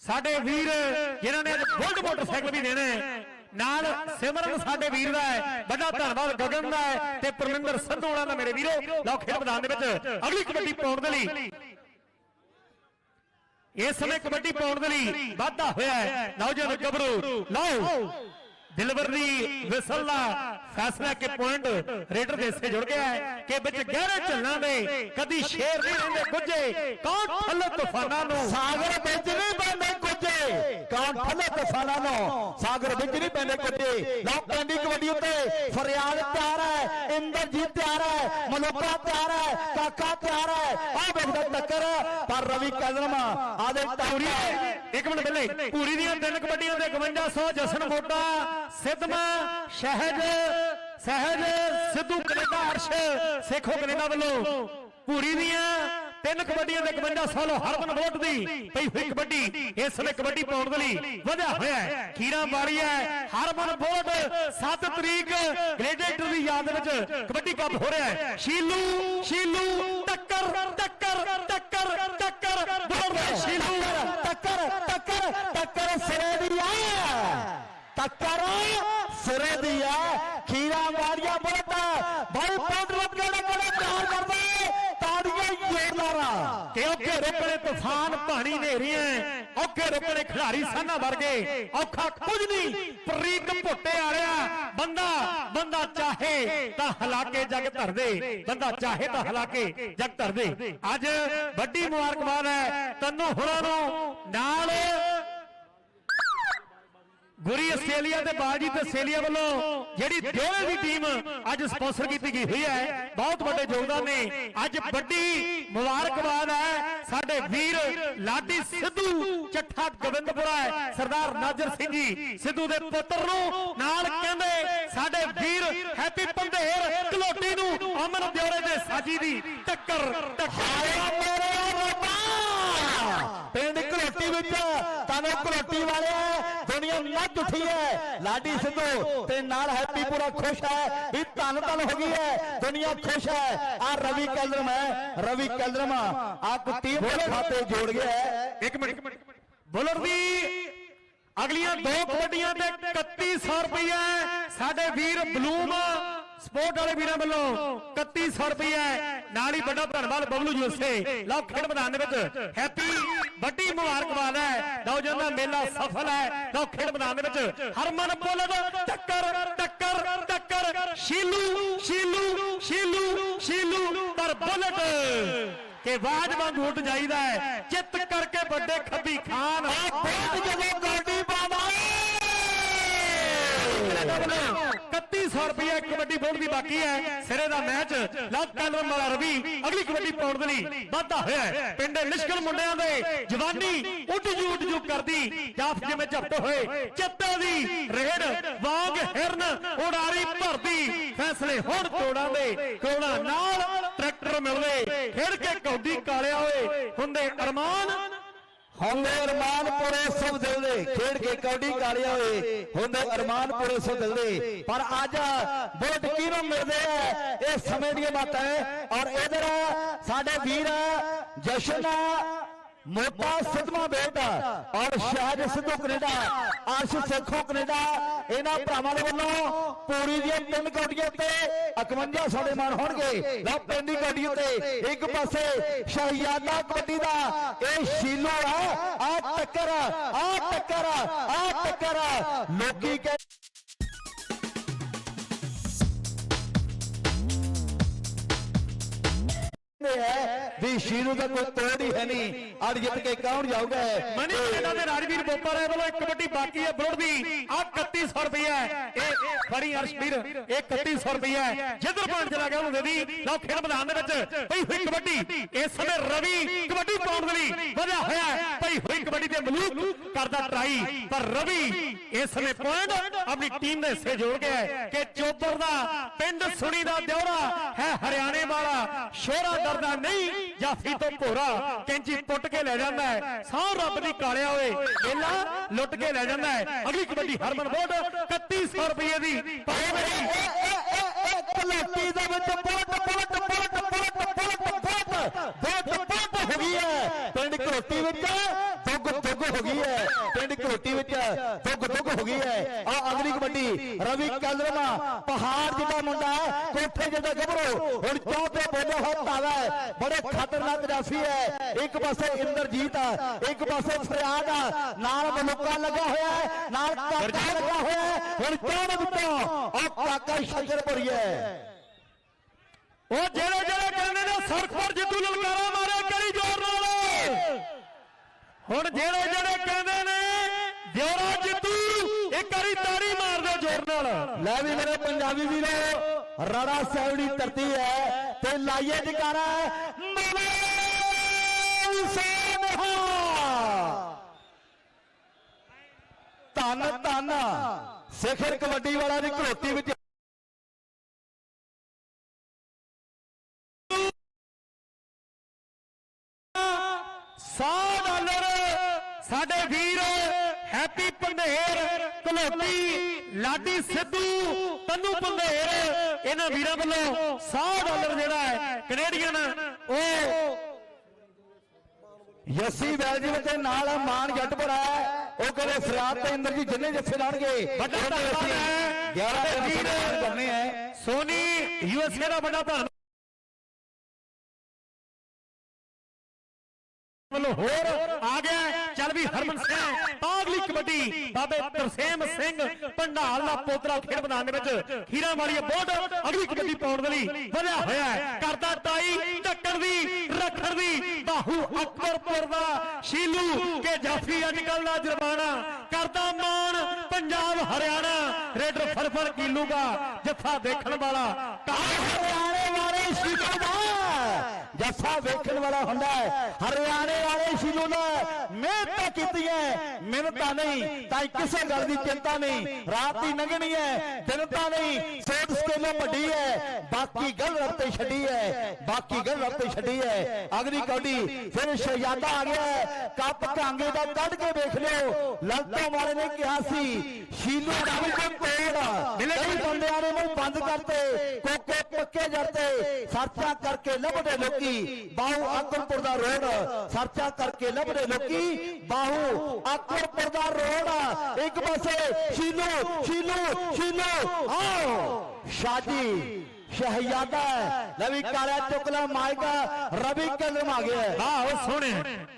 ਸਾਡੇ ਵੀਰ ਜਿਨ੍ਹਾਂ ਨੇ ਬੁਲਟ ਮੋਟਰਸਾਈਕਲ ਵੀ ਦੇਣਾ ਹੈ ਨਾਲ ਸਿਮਰਨ ਸਾਡੇ ਵੀਰ ਦਾ ਹੈ। ਵੱਡਾ ਧੰਨਵਾਦ ਗਗਨ ਦਾ ਹੈ ਤੇ ਪਰਮਿੰਦਰ ਸੰਧੂ ਵਾਲਾ ਦਾ ਮੇਰੇ ਵੀਰੋ। ਲਓ ਖੇਡ ਮੈਦਾਨ ਦੇ ਵਿੱਚ। ਅਗਲੀ ਕਬੱਡੀ ਪਾਉਣ ਦੇ ਲਈ। ਇਸ ਸਮੇਂ ਕਬੱਡੀ ਪਾਉਣ ਦੇ ਲਈ ਵਾਧਾ ਹੋਇਆ ਹੈ। ਨੌਜਵਾਨ ਗੱਭਰੂ ਲਓ। ਦਿਲਵਰ ਦੀ ਵਿਸਲ ਦਾ ਫੈਸਲਾ ਕਿ ਪੁਆਇੰਟ ਰੇਡਰ ਦੇ ਹਿੱਸੇ ਜੁੜ ਗਿਆ ਹੈ ਕਿ ਵਿੱਚ ਗਹਿਰੇ ਝੱਲਾਂ ਦੇ ਕਦੀ ਸ਼ੇਰ ਨਹੀਂ ਰਹਿੰਦੇ ਗੁੱਜੇ ਕੌਣ ਠੱਲ ਤੂਫਾਨਾਂ ਨੂੰ? ਸਾਗਰ ਵਿੱਚ ਨਹੀਂ ਪੈਂਦੇ ਕੁੱਜੇ ਕੌਣ ਠੱਲੇ ਤੂਫਾਨਾਂ ਨੂੰ? ਸਾਗਰ ਵਿੱਚ ਨਹੀਂ ਪੈਂਦੇ ਕੁੱਜੇ। ਲਓ ਪੈਂਦੀ ਕਬੱਡੀ ਉੱਤੇ। ਫਰਿਆਦ ਤਿਆਰ ਹੈ ਇੰਦਰਜੀਤ ਤਿਆਰ ਹੈ ਮਲੋਕਾ ਤਿਆਰ ਹੈ ਕਾਕਾ ਤਿਆਰ ਹੈ। ਆ ਵੇਖਦਾ ਟੱਕਰ ਪਰ ਰਵੀ ਕਦਰਮ ਆਦੇ ਟਾਪੀ ਇੱਕ ਮਿੰਟ ਪਹਿਲੇ ਪੂਰੀ ਦੀਆਂ ਤਿੰਨ ਕਬੱਡੀਆਂ ਦੇ 5100 ਜਸਨ ਮੋਟਾ ਸਿੱਧਮਾ, ਸ਼ਹਿਜ, ਸਹਿਜ, ਸਿੱਧੂ ਕੈਨੇਡਾ ਅਰਸ਼ ਸੇਖੋ ਕੈਨੇਡਾ ਵੱਲੋਂ ਪੂਰੀ ਦੀਆਂ ਤਿੰਨ ਕਬੱਡੀਆਂ ਦੇ 5100 ਲੋ ਹਰਮਨ ਵੋਟ ਦੀ ਪਈ ਹੋਈ ਕਬੱਡੀ, ਇਸ ਸਮੇਂ ਕਬੱਡੀ ਪਾਉਣ ਦੇ ਲਈ ਵਧਿਆ ਹੋਇਆ ਹੈ। ਖੀਰਾ ਵਾਲੀ ਹੈ ਹਰਮਨ ਵੋਟ। 7 ਤਰੀਕ ਗ੍ਰੇਡੇਟਰ ਦੀ ਯਾਦ ਵਿੱਚ ਕਬੱਡੀ ਕੱਪ ਹੋ ਰਿਹਾ ਹੈ। ਸ਼ੀਲੂ ਸ਼ੀਲੂ, ਟੱਕਰ ਟੱਕਰ ਟੱਕਰ ਟੱਕਰ। ਦੌੜ ਸ਼ੀਲੂ, ਟੱਕਰ ਟੱਕਰ ਟੱਕਰ, ਸਿਰੇ ਦੀ ਆ ਟੱਕਰ ਸਿਰੇ ਖੀਰਾ ਮਾਰੀਆ ਬੋਲਦਾ ਭਾਈ ਪੌਂਡ ਲੱਗੇ ਲੱਗੇ ਪਿਆਰ ਕਰਦੇ। ਤਾੜੀਆਂ ਜ਼ੋਰਦਾਰਾਂ ਕਿ ਰੁਕਣੇ ਤੂਫਾਨ, ਪਾਣੀ ਨੇਰੀਆਂ ਔਕੇ ਰੁਕਣੇ ਖਿਡਾਰੀ ਸਾਨਾ ਵਰਗੇ। ਔਖਾ ਕੁਝ ਨਹੀਂ। ਪ੍ਰੀਤ ਭੁੱਟੇ ਵਾਲਿਆ, ਬੰਦਾ ਬੰਦਾ ਚਾਹੇ ਤਾਂ ਹਲਾਕੇ ਜਗ ਧਰਦੇ। ਬੰਦਾ ਚਾਹੇ ਤਾਂ ਹਲਾਕੇ ਜਗ ਧਰਦੇ। ਅੱਜ ਵੱਡੀ ਮੁਬਾਰਕਬਾਦ ਹੈ, ਤੈਨੂੰ ਹੁਣਾਂ ਨੂੰ। ਨਾਲ ਗੁਰੀ ਆਸਟ੍ਰੇਲੀਆ ਤੇ ਬਾਜੀ ਤੇ ਆਸਟ੍ਰੇਲੀਆ ਵੱਲੋਂ ਜਿਹੜੀ ਦੋਵੇਂ ਦੀ ਟੀਮ ਅੱਜ ਸਪਾਂਸਰ ਕੀਤੀ ਗਈ ਹੋਈ ਹੈ। ਬਹੁਤ ਵੱਡੇ ਯੋਗਦਾਨ ਨੇ। ਅੱਜ ਵੱਡੀ ਮੁਬਾਰਕਬਾਦ ਹੈ। ਸਾਡੇ ਵੀਰ ਲਾਡੀ ਸਿੱਧੂ ਚੱਠਾ ਗੋਬਿੰਦਪੁਰਾ ਹੈ। ਸਰਦਾਰ ਨਾਜਰ ਸਿੰਘ ਜੀ ਸਿੱਧੂ ਦੇ ਪੁੱਤਰ ਨੂੰ ਨਾਲ ਕਹਿੰਦੇ ਸਾਡੇ ਵੀਰ ਹੈਪੀ ਪੰਧੇਰ ਕਲੋਟੀ ਨੂੰ ਅਮਨ ਦਿਉਰੇ ਦੇ ਸਾਜੀ ਦੀ ਟੱਕਰ। ਟੱਕਰ। ਆਇਆ ਮੇਰੇ ਰੱਬਾ ਪਿੰਡ ਘਲੋਟੀ ਵਿੱਚ ਤਾਨੂੰ ਘਲੋਟੀ ਵਾਲੇ ਦੁਨੀਆ ਨੱਚ ਉੱਠੀ ਹੈ। ਲਾਡੀ ਸਿੱਧੂ ਤੇ ਨਾਲ ਹੈਪੀ ਪੂਰਾ ਖੁਸ਼ ਹੈ। ਵੀ ਧੰਨ ਧੰਨ ਹੋ ਗਈ ਹੈ। ਦੁਨੀਆ ਖੁਸ਼ ਹੈ। ਆ ਰਵੀ ਕਲਰਮ ਹੈ। ਰਵੀ ਕਲਰਮ ਆ। ਟੀਮ ਦੇ ਖਾਤੇ ਜੋੜ ਗਿਆ ਹੈ। ਇੱਕ ਮਿੰਟ ਬੋਲਰ ਦੀ ਅਗਲੀਆਂ ਦੋ ਕਬੱਡੀਆਂ ਤੇ 3100 ਰੁਪਏ ਸਾਡੇ ਵੀਰ ਬਲੂਮ ਸਪੋਰਟ ਵਾਲੇ ਵੀਰਾਂ ਵੱਲੋਂ 3100 ਰੁਪਏ ਨਾਲ ਹੀ ਵੱਡਾ ਧੰਨਵਾਦ ਬਬਲੂ ਜੋਸੇ ਲਓ ਖੇਡ ਮੈਦਾਨ ਦੇ ਵਿੱਚ ਹੈਪੀ ਵੱਡੀ ਮੁਬਾਰਕਬਾਦ ਹੈ। ਨੌਜਵਾਨ ਦਾ ਮੇਲਾ ਸਫਲ ਹੈ। ਲਓ ਖੇਡ ਮੈਦਾਨ ਦੇ ਵਿੱਚ ਹਰਮਨ ਬੋਲਦ ਟੱਕਰ ਟੱਕਰ ਟੱਕਰ। ਸ਼ੀਲੂ ਸ਼ੀਲੂ ਸ਼ੀਲੂ ਸ਼ੀਲੂ ਪਰ ਬੁਲਟ। ਕਿ ਆਵਾਜ਼ ਵਾਂਗ ਉੱਡ ਜਾਈਦਾ ਹੈ। ਚਿੱਤ ਕਰਕੇ ਵੱਡੇ ਖੱਬੀ ਖਾਨ। ਬਹੁਤ ਜਦੋਂ ਗੋਡੀ ਪਾਵਾਂਗੇ 3100 ਰੁਪਏ ਕਬੱਡੀ ਬੋਰਡ ਦੀ ਬਾਕੀ ਹੈ। ਸਿਰੇ ਦਾ ਮੈਚ ਲੱਗ ਕਲਮ ਵਾਲਾ ਰਵੀ। ਅਗਲੀ ਕਬੱਡੀ ਪਾਉਣ ਦੇ ਲਈ ਵਾਧਾ ਹੋਇਆ ਹੈ। ਪਿੰਡ ਨਿਸ਼ਕਲ ਮੁੰਡਿਆਂ ਦੇ। ਜਵਾਨੀ ਉੱਡ ਜੂ ਉੱਡ ਜੂ ਕਰਦੀ। ਜਾਫ ਜਿਵੇਂ ਝਪਟ ਹੋਏ। ਚੱਤੇ ਦੀ ਰੇਡ, ਵਾਂਗ ਹਿਰਨ ਉਡਾਰੀ ਭਰਦੀ। ਫੈਸਲੇ ਹੁਣ ਤੋੜਾਂ ਦੇ। ਕੋਣਾ ਨਾਲ ਟਰੈਕਟਰ ਮਿਲਦੇ ਖੇਡ ਕੇ ਕੌਡੀ ਕਾਲਿਆ ਓਏ ਹੁੰਦੇ ਅਰਮਾਨ ਹੁੰਦੇ ਅਰਮਾਨ ਪੂਰੇ ਸਭ ਦਿਲ ਦੇ ਖੇਡ ਕੇ ਕੌਡੀ ਕਾਲਿਆ ਹੋਏ ਹੁੰਦੇ ਅਰਮਾਨ ਪੂਰੇ ਸਭ ਦਿਲ ਦੇ ਪਰ ਅੱਜ ਬੁਲਟ ਕਿਹਨੂੰ ਮਿਲਦੇ ਆ? ਇਹ ਸਮੇਂ ਦੀਆਂ ਬਾਤ ਹੈ ਔਰ ਇਧਰ ਸਾਡੇ ਵੀਰ ਜਸ਼ਨ ਮੋਟਾ ਸਿੱਧਮਾ ਬੇਟਾ ਔਰ ਸ਼ਾਹਜ ਸਿੱਧੂ ਕੈਨੇਡਾ ਆਸ਼ ਸੇਖੋ ਕੈਨੇਡਾ। ਇਹਨਾਂ ਭਰਾਵਾਂ ਦੇ ਵੱਲੋਂ ਪੂਰੀ ਦੀਆਂ ਤਿੰਨ ਕੌਡੀਆਂ ਤੇ 51 ਸਾਡੇ ਮਾਨ ਹੋਣਗੇ। ਲਓ ਪੈਂਦੀ ਕੌਡੀ ਉੱਤੇ ਇੱਕ ਪਾਸੇ ਸ਼ਹਿਜ਼ਾਦਾ ਕਬੱਡੀ ਦਾ। ਇਹ ਸ਼ੀਲੂ ਆ ਆ ਟੱਕਰ ਆ ਟੱਕਰ ਆ ਟੱਕਰ ਲੋਕੀ ਕਹਿ ਵੀ ਸ਼ੀਲੂ ਦਾ ਕੋਈ ਤੋੜ ਹੀ ਹੈ ਨਹੀਂ। ਅੜ ਜਿੱਤ ਕੇ ਕੌਣ ਜਾਊਗਾ ਮਨੀ ਕੈਨੇਡਾ ਦੇ ਰਾਜਵੀਰ ਬੋਪਾ ਰਾਏ ਵੱਲੋਂ ਇੱਕ ਕਬੱਡੀ ਬਾਕੀ ਹੈ ਬੁਲਟ ਦੀ। ਆ 3100 ਰੁਪਏ ਇਹ ਫੜੀ ਅਰਸ਼ਵੀਰ ਇਹ 3100 ਰੁਪਏ ਜਿੱਧਰ ਬਣ ਚਲਾ ਗਿਆ, ਉਹਨੂੰ ਦੇ ਦੀ। ਲਓ, ਖੇਡ ਮੈਦਾਨ ਦੇ ਵਿੱਚ ਪਈ ਹੋਈ ਕਬੱਡੀ। ਇਸ ਸਮੇਂ ਰਵੀ ਕਬੱਡੀ ਪਾਉਣ ਦੇ ਲਈ ਵਧਿਆ ਹੋਇਆ ਹੈ। ਪਈ ਹੋਈ ਕਬੱਡੀ ਤੇ ਮਲੂਕ ਕਰਦਾ ਟਰਾਈ। ਪਰ ਰਵੀ ਇਸ ਸਮੇਂ ਪੁਆਇੰਟ ਆਪਣੀ ਟੀਮ ਦੇ ਹਿੱਸੇ ਜੋੜ ਗਿਆ ਕਿ ਚੋਬਰ ਦਾ ਪਿੰਡ ਸੁਣੀ ਦਾ ਦਿਉਰਾ ਹੈ ਹਰਿਆਣੇ ਵਾਲਾ। ਸ਼ੋਰਾ ਦਾ ਕਰਦਾ ਨਹੀਂ ਜਾਫੀ ਤੋਂ ਭੋਰਾ ਕੈਂਚੀ ਪੁੱਟ ਕੇ ਲੈ ਜਾਂਦਾ ਹੈ। ਸਾਹ ਰੱਬ ਦੀ ਕਾਲਿਆ ਓਏ ਮੇਲਾ ਲੁੱਟ ਕੇ ਲੈ ਜਾਂਦਾ ਹੈ। ਅਗਲੀ ਕਬੱਡੀ ਹਰਮਨ ਬੋਟ 3100 ਰੁਪਏ ਦੀ। ਪਾਈ ਮੇਰੀ ਕਲਾਟੀ ਦੇ ਵਿੱਚ ਪੁੱਟ ਪੁੱਟ ਪੁੱਟ ਪੁੱਟ ਪੁੱਟ ਪੁੱਟ ਬਹੁਤ ਪੁੱਟ ਹੋ ਗਈ ਹੈ। ਪਿੰਡ ਕੋਟੀ ਵਿੱਚ ਦੁੱਗ ਹੋ ਗਈ ਹੈ। ਪਿੰਡ ਘੋਟੀ ਵਿੱਚ ਦੁੱਗ ਦੁੱਗ ਹੋ ਗਈ ਹੈ। ਆ ਅਗਲੀ ਕਬੱਡੀ ਰਵੀ ਕਲਰਮਾ ਪਹਾੜ ਜਿਹਾ ਮੁੰਡਾ ਹੈ ਕੋਠੇ ਜਿਹਾ ਗੱਭਰੂ। ਹੁਣ ਚੌਂ ਤੇ ਬੋਲਿਆ ਹੋਇਆ ਤਾਵਾ ਹੈ ਬੜੇ ਖਤਰਨਾਕ ਜਾਫੀ ਹੈ। ਇੱਕ ਪਾਸੇ ਇੰਦਰਜੀਤ ਆ ਇੱਕ ਪਾਸੇ ਫਰਿਆਦ ਆ। ਨਾਲ ਮਲੂਕਾ ਲੱਗਾ ਹੋਇਆ ਹੈ। ਨਾਲ ਕਾਕਾ ਲੱਗਾ ਹੋਇਆ ਹੈ। ਹੁਣ ਚੌਂ ਦੇ ਵਿੱਚੋਂ? ਆ ਕਾਕਾ ਸ਼ੰਕਰਪੁਰੀ ਹੈ। ਉਹ ਜਿਹੜੇ ਜਿਹੜੇ ਕਹਿੰਦੇ ਨੇ ਸਰਖਪੁਰ ਜਿੱਤੂ ਲਲਕਾਰਾ ਮਾਰਿਆ ਹੁਣ ਜਿਹੜੇ ਜਿਹੜੇ ਕਹਿੰਦੇ ਨੇ ਦਿਉਰਾ ਜਿੱਤੂ, ਇੱਕ ਵਾਰੀ ਤਾੜੀ ਮਾਰ ਦਿਓ ਜ਼ੋਰ ਨਾਲ। ਲੈ ਵੀ ਮੇਰੇ ਪੰਜਾਬੀ ਵੀਰੋ, ਰੜਾ ਸੈਵੜੀ ਧਰਤੀ ਹੈ ਤੇ ਲਾਈਏ ਜਕਾਰਾ। ਮਲੇ ਸੋਨਹਾ ਧੰਨ ਧੰਨ। ਸਿਖਰ ਕਬੱਡੀ ਵਾਲਾ ਦੀ ਘੋਟੀ ਵਿੱਚ ਸੌ ਡਾਲਰ ਸਾਡੇ ਵੀਰ ਹੈਪੀ ਪੰਧੇਰ ਕਲੋਟੀ ਲਾਡੀ ਸਿੱਧੂ ਤੰਨੂ ਪੰਧੇਰ ਇਹਨਾਂ ਵੀਰਾਂ ਵੱਲੋਂ 100 ਡਾਲਰ ਜਿਹੜਾ ਹੈ ਕੈਨੇਡੀਅਨ ਉਹ ਯੱਸੀ ਵੈਲਜੀ ਦੇ ਨਾਲ ਮਾਨ ਜੱਟਪੁਰਾ ਉਹ ਕਹਿੰਦੇ ਫਰਿਆਦ ਤੇ ਇੰਦਰ ਜੀ ਜਿੰਨੇ ਜੱਫੇ ਲਾਣਗੇ ਵੱਡਾ ਧੰਨਵਾਦ ਹੈ। 11 ਸਾਡੇ ਦਿਨ ਵੀਰ ਸਨਮਾਨ ਕਰਨੇ ਹੈ। ਸੋਨੀ ਯੂਐਸਏ ਦਾ ਵੱਡਾ ਧੰਨਵਾਦ। ਵੱਲੋਂ ਹੋਰ ਆ ਗਿਆ ਚੱਲ ਵੀ ਹਰਮਨ ਸਿੰਘ, ਪਾਗਲੀ ਕਬੱਡੀ, ਬਾਬੇ ਤਰਸੇਮ ਸਿੰਘ ਪੰਡਾਲ ਦਾ ਪੋਤਰਾ ਖੇਡ ਮੈਦਾਨ ਦੇ ਵਿੱਚ ਹੀਰਾ ਵਾਲੀ ਬੋਰਡ ਅਗਲੀ ਕਬੱਡੀ ਪਾਉਣ ਦੇ ਲਈ ਵਧਿਆ ਹੋਇਆ ਕਰਦਾ ਟਾਈ ਟੱਕਰ ਦੀ ਰੱਖਣ ਦੀ ਬਾਹੂ ਅਕਬਰਪੁਰ ਦਾ ਸ਼ੀਲੂ ਕੇ ਜਾਫੀ ਅੱਜ ਕੱਲ ਦਾ ਜੁਰਮਾਨਾ। ਕਰਦਾ ਮਾਣ ਪੰਜਾਬ ਹਰਿਆਣਾ। ਰੇਡਰ ਫਰਫਰ ਕੀਲੂਗਾ ਜੱਫਾ ਦੇਖਣ ਵਾਲਾ। ਹਰਿਆਣੇ ਵਾਲੇ ਸ਼ੀਲੂ ਦਾ। ਜੱਫਾ ਵੇਖਣ ਵਾਲਾ ਹੁੰਦਾ ਹੈ। ਹਰਿਆਣੇ ਵਾਲੇ ਸ਼ੀਲੂ ਨੇ ਮਿਹਨਤਾਂ ਕੀਤੀਆਂ ਮਿਹਨਤਾਂ ਨਹੀਂ ਤਾਂ ਕਿਸੇ ਗੱਲ ਦੀ ਚਿੰਤਾ ਨਹੀਂ। ਰਾਤ ਹੀ ਲੰਘਣੀ ਹੈ ਦਿਨ ਤਾਂ ਨਹੀਂ ਸੋਚ ਸਕੇਲੋਂ ਵੱਡੀ ਹੈ ਬਾਕੀ ਗੱਲ ਰੱਬ ਤੇ ਛੱਡੀ ਹੈ ਬਾਕੀ ਗੱਲ ਰੱਬ ਤੇ ਛੱਡੀ ਹੈ। ਅਗਲੀ ਕੌਡੀ ਫਿਰ ਸ਼ਹਿਜ਼ਾਦਾ ਆ ਗਿਆ। ਕੱਪ ਕਾਂਗੇ ਦਾ ਕੱਢ ਕੇ ਵੇਖ ਲਿਓ। ਲਲਤੋਂ ਵਾਲੇ ਨੇ ਕਿਹਾ ਸੀ ਸ਼ੀਲੂ ਦਾ ਕੋਈ ਕੋਡ ਕਈ ਬੰਦਿਆਂ ਨੇ ਮੂੰਹ ਬੰਦ ਕਰਤੇ ਕੋਕੇ ਪੱਕੇ ਜਰਤੇ ਸਰਚਾ ਕਰਕੇ ਲੱਭਦੇ ਲੋਕੀ। ਬਾਹੂ ਆਕਰਪੁਰ ਦਾ ਰੋਡ ਸਰਚਾ ਕਰਕੇ ਲੱਭਦੇ ਲੋਕੀ। ਬਾਹੂ ਆਕਰਪੁਰ ਦਾ ਰੋਡ। ਇੱਕ ਪਾਸੇ ਸ਼ੀਲੂ ਸ਼ੀਲੂ ਸ਼ੀਲੂ ਆਓ। ਸ਼ਾਦੀ। ਸ਼ਹਿਜ਼ਾਦਾ ਹੈ। ਲਵੀ ਕਾਲਿਆ ਚੁਕਲਾ ਮਾਇਕਾ ਰਵੀ ਕਲਮ ਆ ਗਿਆ। ਹੈ। ਆਹੋ ਸੋਹਣੇ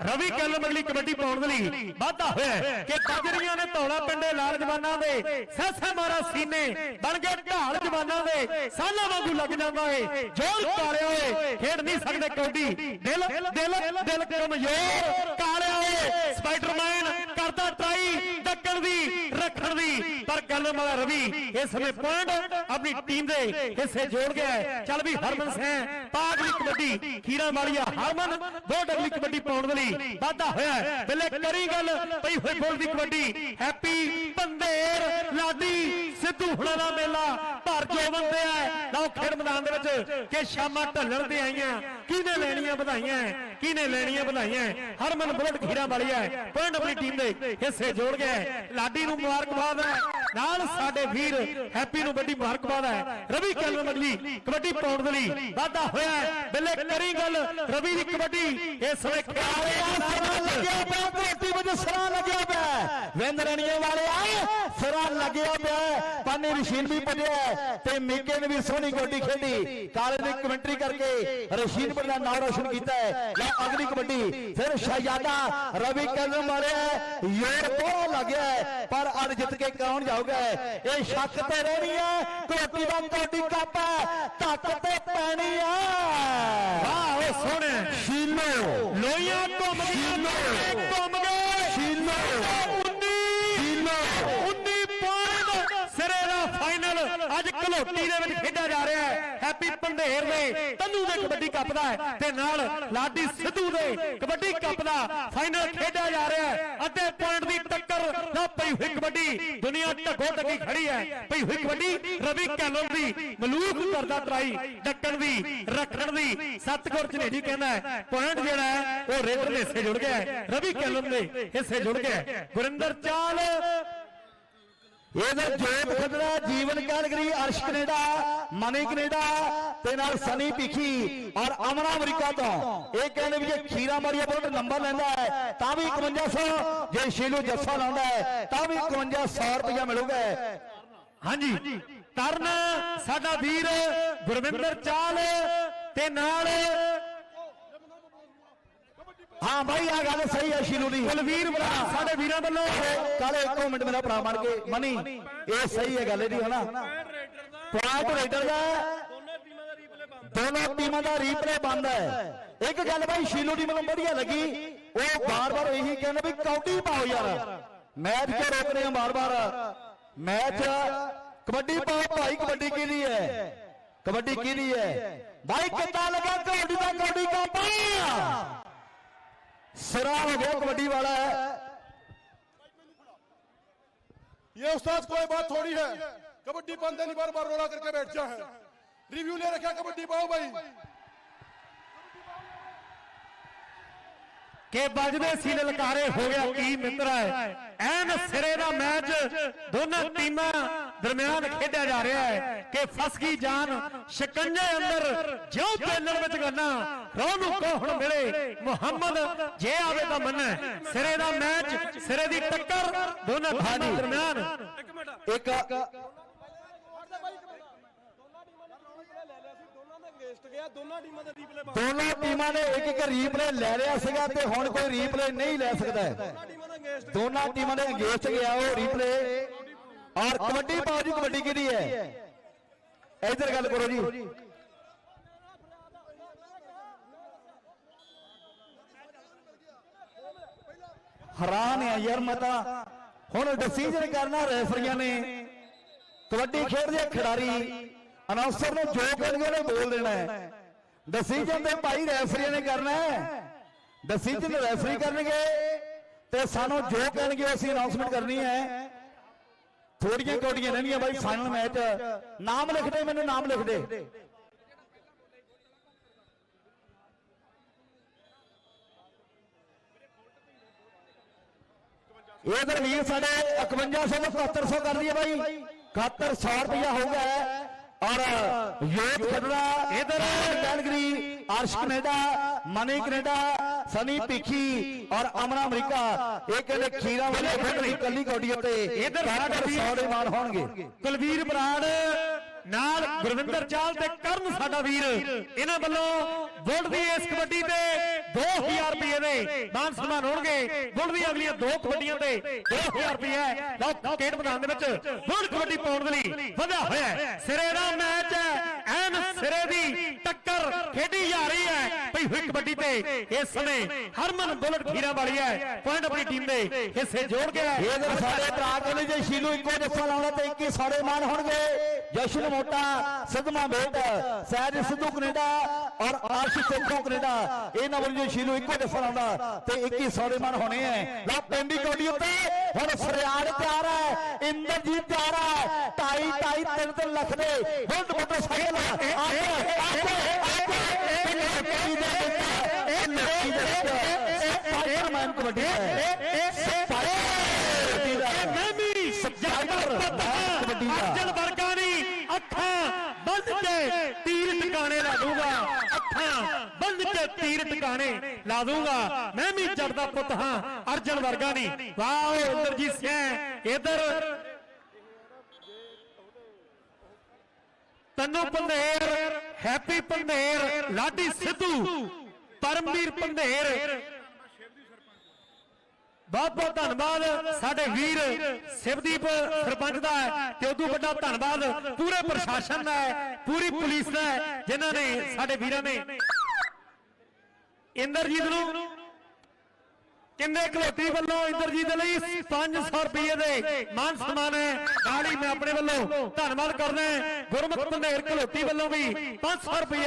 ਰਵੀ ਕਲਮ ਅਗਲੀ ਕਬੱਡੀ ਪਾਉਣ ਦੇ ਲਈ ਵਾਧਾ ਹੋਇਆ ਕਿ ਕਜਰੀਆਂ ਨੇ ਧੌਲਾ ਪਿੰਡੇ ਲਾਲ ਜਵਾਨਾਂ ਦੇ ਸੈਸੇ ਮਾਰਾ ਸੀਨੇ ਬਣ ਕੇ ਢਾਲ ਜਵਾਨਾਂ ਦੇ ਸਾਲਾਂ ਵਾਂਗੂ ਲੱਗ ਜਾਂਦਾ ਏ। ਜੋਰ ਕਾਲਿਆ ਓਏ ਖੇਡ ਨਹੀਂ ਸਕਦੇ ਕੌਡੀ ਦਿਲ ਦਿਲ ਦਿਲ ਕਮਜ਼ੋਰ ਕਾਲਿਆ ਓਏ ਸਪਾਈਡਰਮੈਨ ਕਰਦਾ ਟਰਾਈ ਡੱਕਣ ਦੀ ਰੱਖਣ ਦੀ। ਪਰ ਕਲਮ ਵਾਲਾ ਰਵੀ ਇਸ ਸਮੇਂ ਪੁਆਇੰਟ ਆਪਣੀ ਟੀਮ ਦੇ ਹਿੱਸੇ ਜੋੜ ਗਿਆ। ਚੱਲ ਵੀ ਹਰਮਨ ਸਿੰਘ ਪਾਗਲੀ ਕਬੱਡੀ ਖੀਰਾ ਵਾਲੀਆ ਹਰਮਨ ਦੋ ਡਬਲੀ ਕਬੱਡੀ ਪਾਉਣ ਦੇ ਲਈ। ਵਾਧਾ ਹੋਇਆ। ਬੱਲੇ ਕਰੀ ਗੱਲ ਪਈ ਹੋਈ ਬੋਲ ਦੀ ਕਬੱਡੀ। ਹੈਪੀ ਪੰਧੇਰ ਲਾਡੀ ਸਿੱਧੂ ਹੁਣਾਂ ਦਾ ਮੇਲਾ। ਭਰ ਜੋ ਬੰਦੇ ਆ ਲਓ ਖੇਡ ਮੈਦਾਨ ਦੇ ਵਿੱਚ ਕਿ ਸ਼ਾਮਾਂ ਢੱਲਣ ਤੇ ਆਈਆਂ। ਕਿਹਨੇ ਲੈਣੀਆਂ ਵਧਾਈਆਂ? ਕਿਹਨੇ ਲੈਣੀਆਂ? ਵਧਾਈਆਂ? ਹਰਮਨ ਬੁਲਟ ਖੀਰਾ ਵਾਲੀਆ ਪੁਆਇੰਟ ਆਪਣੀ ਟੀਮ ਦੇ। ਹਿੱਸੇ ਜੋੜ ਗਿਆ ਹੈ। ਲਾਡੀ ਨੂੰ ਮੁਬਾਰਕਬਾਦ ਹੈ। ਨਾਲ ਸਾਡੇ ਵੀਰ ਹੈਪੀ ਨੂੰ ਵੱਡੀ ਮੁਬਾਰਕਬਾਦ ਹੈ। ਰਵੀ ਕਲਮ ਅਗਲੀ ਕਬੱਡੀ ਪਾਉਣ ਦੇ ਲਈ ਵਾਧਾ ਹੋਇਆ ਹੈ। ਬੱਲੇ ਕਰੀ ਗੱਲ, ਰਵੀ ਦੀ ਕਬੱਡੀ ਇਸ ਸਮੇਂ ਖਿਆਲ ਲੱਗਿਆ ਪਿਆ ਕੋਟੀ ਵਿੱਚ ਸਰਾ ਲੱਗਿਆ ਪਿਆ ਵਿੰਦਰਣੀਏ ਵਾਲੇ ਆਏ, ਸਰਾ ਲੱਗਿਆ ਪਿਆ ਪਾਨੀ ਰਸ਼ੀਨ ਵੀ ਭੱਜਿਆ ਤੇ ਮੀਕੇ ਨੇ ਵੀ ਸੋਹਣੀ ਗੋਡੀ ਖੇਡੀ। ਕਾਲੇ ਨੇ ਕਮੈਂਟਰੀ ਕਰਕੇ ਰਸ਼ੀਦ ਪਰ ਦਾ ਨਾਮ ਰੋਸ਼ਨ ਕੀਤਾ ਹੈ। ਲੈ ਅਗਲੀ ਕਬੱਡੀ, ਫਿਰ ਸ਼ਹਿਜ਼ਾਦਾ ਰਵੀ ਕਲਮ ਵਾਲੇ ਯੋਰ ਕੋਲ ਲੱਗਿਆ ਹੈ, ਪਰ ਅੱਜ ਜਿੱਤ ਕੇ ਕੌਣ ਜਾਊਗਾ ਇਹ ਸ਼ੱਕ ਤੇ ਰਹਿਣੀ ਹੈ ਕੋਟੀ ਦਾ ਕੋਟੀ ਕੱਪ ਹੈ ਧੱਕ ਤੇ ਪੈਣੀ ਹੈ। ਵਾਹ ਓ ਸੋਹਣੇ। ਸ਼ੀਲੋ ਲੋਈਆਂ ਘੁੰਮ ਗਈਆਂ ਘੁੰਮ ਅੱਜ ਘਲੋਟੀ ਦੇ ਵਿੱਚ ਖੇਡਿਆ ਜਾ ਰਿਹਾ ਹੈ। ਹੈਪੀ ਪੰਧੇਰ ਦੇ ਤੰਨੂ ਦੇ ਕਬੱਡੀ ਕੱਪ ਦਾ ਤੇ ਨਾਲ ਲਾਡੀ ਸਿੱਧੂ ਦੇ ਕਬੱਡੀ ਕੱਪ ਦਾ ਫਾਈਨਲ ਖੇਡਿਆ ਜਾ ਰਿਹਾ ਹੈ। ਅੱਧੇ ਪੁਆਇੰਟ ਦੀ ਟੱਕਰ ਨਾ ਪਈ ਹੋਈ ਕਬੱਡੀ। ਦੁਨੀਆ ਢੱਗੋ ਢੱਗੀ ਖੜੀ ਹੈ। ਪਈ ਹੋਈ ਕਬੱਡੀ ਰਵੀ ਕੈਲਮ ਦੀ ਮਲੂਕ ਕਰਦਾ ਟਰਾਈ ਡੱਕਣ ਦੀ, ਰੱਖਣ ਦੀ। ਸਤਗੁਰ ਝਨੇਜੀ ਕਹਿੰਦਾ ਹੈ ਪੁਆਇੰਟ ਜਿਹੜਾ ਹੈ, ਉਹ ਰੇਡਰ ਦੇ ਹਿੱਸੇ ਜੁੜ ਗਿਆ ਹੈ। ਰਵੀ ਕੈਲਮ ਦੇ ਹਿੱਸੇ ਜੁੜ ਗਿਆ ਗੁਰਿੰਦਰ ਚਾਲ ਇਹਦਾ Jot Khaddra Jeevan Calgary Arsh Canada, Mani Canada ਤੇ ਨਾਲ ਸਨੀ ਭਿੱਖੀ ਔਰ ਅਮਰਾ ਅਮਰੀਕਾ ਤੋਂ। ਇਹ ਕਹਿੰਦੇ ਵੀ ਜੇ ਖੀਰਾ ਮਾਰੀਆ ਬਹੁਤ ਨੰਬਰ ਲੈਂਦਾ ਹੈ, ਤਾਂ ਵੀ 5100 ਜੇ ਸ਼ੀਲੂ ਜੱਫਾ ਲਾਉਂਦਾ ਹੈ, ਤਾਂ ਵੀ 5100 ਰੁਪਇਆ ਮਿਲੂਗਾ। ਹਾਂਜੀ, ਤਰਨ, ਸਾਡਾ ਵੀਰ ਗੁਰਵਿੰਦਰ ਚਾਲ ਤੇ ਨਾਲ ਹਾਂ ਬਾਈ ਆ ਗੱਲ ਸਹੀ ਹੈ ਸ਼ੀਲੂ ਦੀ। ਕੁਲਵੀਰ ਬਰਾ ਸਾਡੇ ਵੀਰਾਂ ਵੱਲੋਂ। ਕਾਲੇ ਇੱਕੋ ਮਿੰਟ ਮੇਰਾ ਭਰਾ ਬਣ ਕੇ ਮਨੀ ਇਹ ਸਹੀ ਹੈ ਗੱਲ ਇਹਦੀ ਹਨਾ? ਪੁਆਇੰਟ ਰੇਡਰ ਦਾ ਦੋਨੋਂ ਟੀਮਾਂ ਦਾ ਰੀਪਲੇ ਬੰਦ ਹੈ। ਇੱਕ ਗੱਲ ਬਾਈ ਸ਼ੀਲੂ ਦੀ ਮੈਨੂੰ ਵਧੀਆ ਲੱਗੀ। ਉਹ ਬਾਰ-ਬਾਰ ਇਹੀ ਕਹਿੰਦੇ ਵੀ ਕੌਡੀ ਪਾਓ ਯਾਰ। ਮੈਚ ਕਿਉਂ ਰੋਕ ਰਹੇ ਹੋ ਬਾਰ-ਬਾਰ? ਮੈਚ ਕਬੱਡੀ ਪਾਓ ਭਾਈ ਕਬੱਡੀ ਕਿਹਦੀ ਹੈ? ਕਬੱਡੀ ਕਿਹਦੀ ਹੈ? ਬਾਈ ਕਿੱਦਾਂ ਲੱਗਾ ਕਬੱਡੀ ਦਾ ਕਬੱਡੀ ਕਾ ਪਾ سرا بہت کبڈی والا ہے۔ یہ استاد کوئی بات تھوڑی ہے۔ کبڈی بندے نہیں بار بار رولا کر کے بیٹھ جا ہے۔ ریویو لے رکھا کبڈی پاؤ بھائی۔ ਕਿ ਵੱਜਦੇ ਸੀ, ਲਲਕਾਰੇ ਹੋ ਗਿਆ, ਕੀ ਮਿੱਤਰ ਹੈ? ਐਨ ਸਿਰੇ ਦਾ ਮੈਚ ਦੋਨਾਂ ਟੀਮਾਂ ਦਰਮਿਆਨ ਖੇਡਿਆ ਜਾ ਰਿਹਾ ਹੈ ਕਿ ਫਸ ਗਈ ਜਾਨ ਸ਼ਿਕੰਜੇ ਅੰਦਰ, ਜਿਉਂ ਪੈਨਲ ਵਿੱਚ ਗੰਨਾ ਰੋਹ ਨੂੰ ਕੋ ਹੁਣ ਮਿਲੇ, ਮੁਹੰਮਦ ਜੇ ਆਵੇ ਤਾਂ ਮੰਨੈ, ਸਿਰੇ ਦਾ ਮੈਚ, ਸਿਰੇ ਦੀ ਟੱਕਰ, ਦੋਨਾਂ ਟੀਮਾਂ ਦਰਮਿਆਨ। ਇੱਕ ਦੋਨਾਂ ਟੀਮਾਂ ਦਾ ਰੀਪਲੇ ਦੋਨੋਂ ਟੀਮਾਂ ਨੇ ਇੱਕ ਇੱਕ ਰੀਪਲੇ ਲੈ ਲਿਆ ਸੀਗਾ ਤੇ ਹੁਣ ਕੋਈ ਰੀਪਲੇ ਨਹੀਂ ਲੈ ਸਕਦਾ ਹੈ। ਟੀਮਾਂ ਦਾ ਅੰਗੇਸਟ ਦੋਨਾਂ ਟੀਮਾਂ ਦੇ ਅੰਗੇਜ ਗਿਆ ਉਹ ਰੀਪਲੇ ਔਰ ਕਬੱਡੀ ਪਾਓ ਜੀ ਕਬੱਡੀ ਕਿਹਦੀ ਹੈ? ਇਧਰ ਗੱਲ ਕਰੋ ਜੀ। ਹੈਰਾਨ ਆ ਯਾਰ ਮੈਂ ਤਾਂ। ਹੁਣ ਡਿਸੀਜਨ ਕਰਨਾ ਰੈਫਰੀਆਂ ਨੇ। ਕਬੱਡੀ ਖੇਡਦੇ ਖਿਡਾਰੀ ਅਨਾਉਂਸਰ ਨੂੰ ਜੋ ਕਹਿਣਗੇ ਉਹਨੇ ਬੋਲ ਦੇਣਾ ਹੈ। ਡਿਸੀਜਨ ਤੇ ਭਾਈ ਰੈਫਰੀਆਂ ਨੇ ਕਰਨਾ ਹੈ। ਡਿਸੀਜਨ ਰੈਫਰੀ ਕਰਨਗੇ ਤੇ ਸਾਨੂੰ ਜੋ ਕਹਿਣਗੇ ਅਸੀਂ ਅਨਾਉਂਸਮੈਂਟ ਕਰਨੀ ਹੈ। ਥੋੜੀਆਂ ਕੋਡੀਆਂ ਰਹਿਣਗੀਆਂ ਬਾਈ ਫਾਈਨਲ ਮੈਚ ਨਾਮ ਲਿਖ ਦੇ, ਮੈਨੂੰ ਨਾਮ ਲਿਖ ਦੇ। ਇਹ ਤਾਂ ਵੀਰ ਸਾਡੇ 5100 ਤੋਂ 7100 ਕਰ ਰਹੀ ਹੈ ਬਾਈ 7100 ਰੁਪਇਆ ਹੋਊਗਾ ਔਰ ਯੋਧ ਖੜੜਾ ਇਧਰ Calgary Arsh Canada Mani Canada Sunny Bhikhi ਔਰ ਅਮਰਾ ਅਮਰੀਕਾ। ਇਹ ਕਹਿੰਦੇ ਖੀਰਾ ਵਾਲੇ ਖੇਡ ਕੱਲੀ ਕੌਡੀ ਉੱਤੇ ਇੱਧਰ ਸਾਡਾ 100 ਵੀਰ- ਦੇ ਮਾਨ ਹੋਣਗੇ। ਕੁਲਵੀਰ ਬਰਾੜ ਨਾਲ ਗੁਰਵਿੰਦਰ ਚਾਲ ਤੇ ਕਰਨ ਸਾਡਾ ਵੀਰ। ਇਹਨਾਂ ਵੱਲੋਂ ਬੁੱਢ ਦੀ ਇਸ ਕਬੱਡੀ ਤੇ 2000 ਰੁਪਏ ਦੇ ਮਾਨ ਸਨਮਾਨ ਹੋਣਗੇ। ਬੁੱਢ ਦੀਆਂ ਅਗਲੀਆਂ ਦੋ ਕਬੱਡੀਆਂ ਤੇ 2000 ਰੁਪਏ ਲਓ ਖੇਡ ਮੈਦਾਨ ਦੇ ਵਿੱਚ ਬੁੱਢ ਕਬੱਡੀ ਪਾਉਣ ਦੇ ਲਈ ਵਧਿਆ ਹੋਇਆ ਹੈ। ਸਿਰੇ ਦਾ ਮੈਚ ਹੈ। ਐਨ ਸਿਰੇ ਦੀ ਟੱਕਰ ਖੇਡੀ ਜਾ ਰਹੀ ਹੈ। ਭਈ ਹੋਈ ਕਬੱਡੀ ਤੇ ਇਸ ਸਮੇਂ ਹਰਮਨ ਬੁਲਟ ਖੀਰਾ ਵਾਲੀ ਹੈ। ਪੁਆਇੰਟ ਆਪਣੀ ਟੀਮ ਦੇ ਹਿੱਸੇ ਜੋੜ ਗਿਆ ਹੈ। ਇਹ ਸਾਡੇ ਭਰਾ ਕਹਿੰਦੇ ਜੇ ਸ਼ੀਲੂ ਇੱਕੋ ਜੱਫਾ ਲਾਉਣਾ ਤੇ 21 ਸਾਰੇ ਮਾਨ ਹੋਣਗੇ। ਜਸ਼ਨ ਮੋਟਾ ਸਿੱਧਮਾ ਬੇਟ, ਸਹਿਜ ਸਿੱਧੂ ਕੈਨੇਡਾ ਔਰ ਆਰਸ਼ ਸੇਖੋਂ ਕੈਨੇਡਾ। ਇਹਨਾਂ ਵੱਲੋਂ ਸ਼ੀਲੂ ਇੱਕੋ ਜੱਫਾ ਆਉਂਦਾ ਤੇ 21 ਸਾਰੇ ਮਾਨ ਹੋਣੇ ਐ। ਲਾ ਪੈਂਦੀ ਕੌਡੀ ਉੱਤੇ। ਹੁਣ ਫਰਿਆਦ ਤਿਆਰ ਹੈ ਇੰਦਰਜੀਤ ਤਿਆਰ ਹੈ ਢਾਈ ਢਾਈ, ਤਿੰਨ ਤਿੰਨ ਲੱਖ ਦੇ। ਬੁੱਢ ਮੋਟਰਸਾਈਕਲ ਆ ਇਹ ਲੱਕੀ ਦੇ ਸਪਾਈਡਰਮੈਨ ਕਬੱਡੀ ਹੈ ਮੈਂ ਵੀ ਸਪਾਈਡਰ ਕਬੱਡੀ ਦਾ ਅਰਜਨ ਵਰਗਾ ਨਹੀਂ ਅੱਖਾਂ ਬੰਦ ਕੇ ਤੀਰ ਟਿਕਾਣੇ ਲਾ ਦੂੰਗਾ ਅੱਖਾਂ ਬੰਦ ਕੇ ਤੀਰ ਟਿਕਾਣੇ ਲਾ ਦੂੰਗਾ ਮੈਂ ਵੀ ਜੱਟ ਦਾ ਪੁੱਤ ਹਾਂ, ਅਰਜਨ ਵਰਗਾ ਨਹੀਂ। ਵਾਓ ਇੰਦਰਜੀਤ ਸਿੰਘ ਇਧਰ। ਤੰਨੂ ਪੰਧੇਰ, ਹੈਪੀ ਪੰਧੇਰ, ਲਾਡੀ ਸਿੱਧੂ, ਪਰਮਵੀਰ ਪੰਧੇਰ। ਬਹੁਤ ਬਹੁਤ ਧੰਨਵਾਦ। ਸਾਡੇ ਵੀਰ ਸਿਵਦੀਪ ਸਰਪੰਚ ਦਾ ਤੇ ਉਦੋਂ ਵੱਡਾ ਧੰਨਵਾਦ। ਪੂਰੇ ਪ੍ਰਸ਼ਾਸਨ ਦਾ ਪੂਰੀ ਪੁਲਿਸ ਦਾ ਹੈ, ਜਿਨ੍ਹਾਂ ਨੇ ਸਾਡੇ ਵੀਰਾਂ ਨੇ ਇੰਦਰਜੀਤ ਨੂੰ ਕਿੰਨੇ ਘਲੋਟੀ ਵੱਲੋਂ ਇੰਦਰਜੀਤ ਦੇ ਲਈ? 500 ਰੁਪਏ ਦੇ ਮਾਨ ਸਨਮਾਨ ਹੈ। ਨਾਲ ਹੀ ਮੈਂ ਆਪਣੇ ਵੱਲੋਂ ਧੰਨਵਾਦ ਕਰਦਾ ਗੁਰਮੁਖ ਧੰਨੇਰ ਘਲੋਟੀ ਵੱਲੋਂ ਵੀ 500 ਰੁਪਏ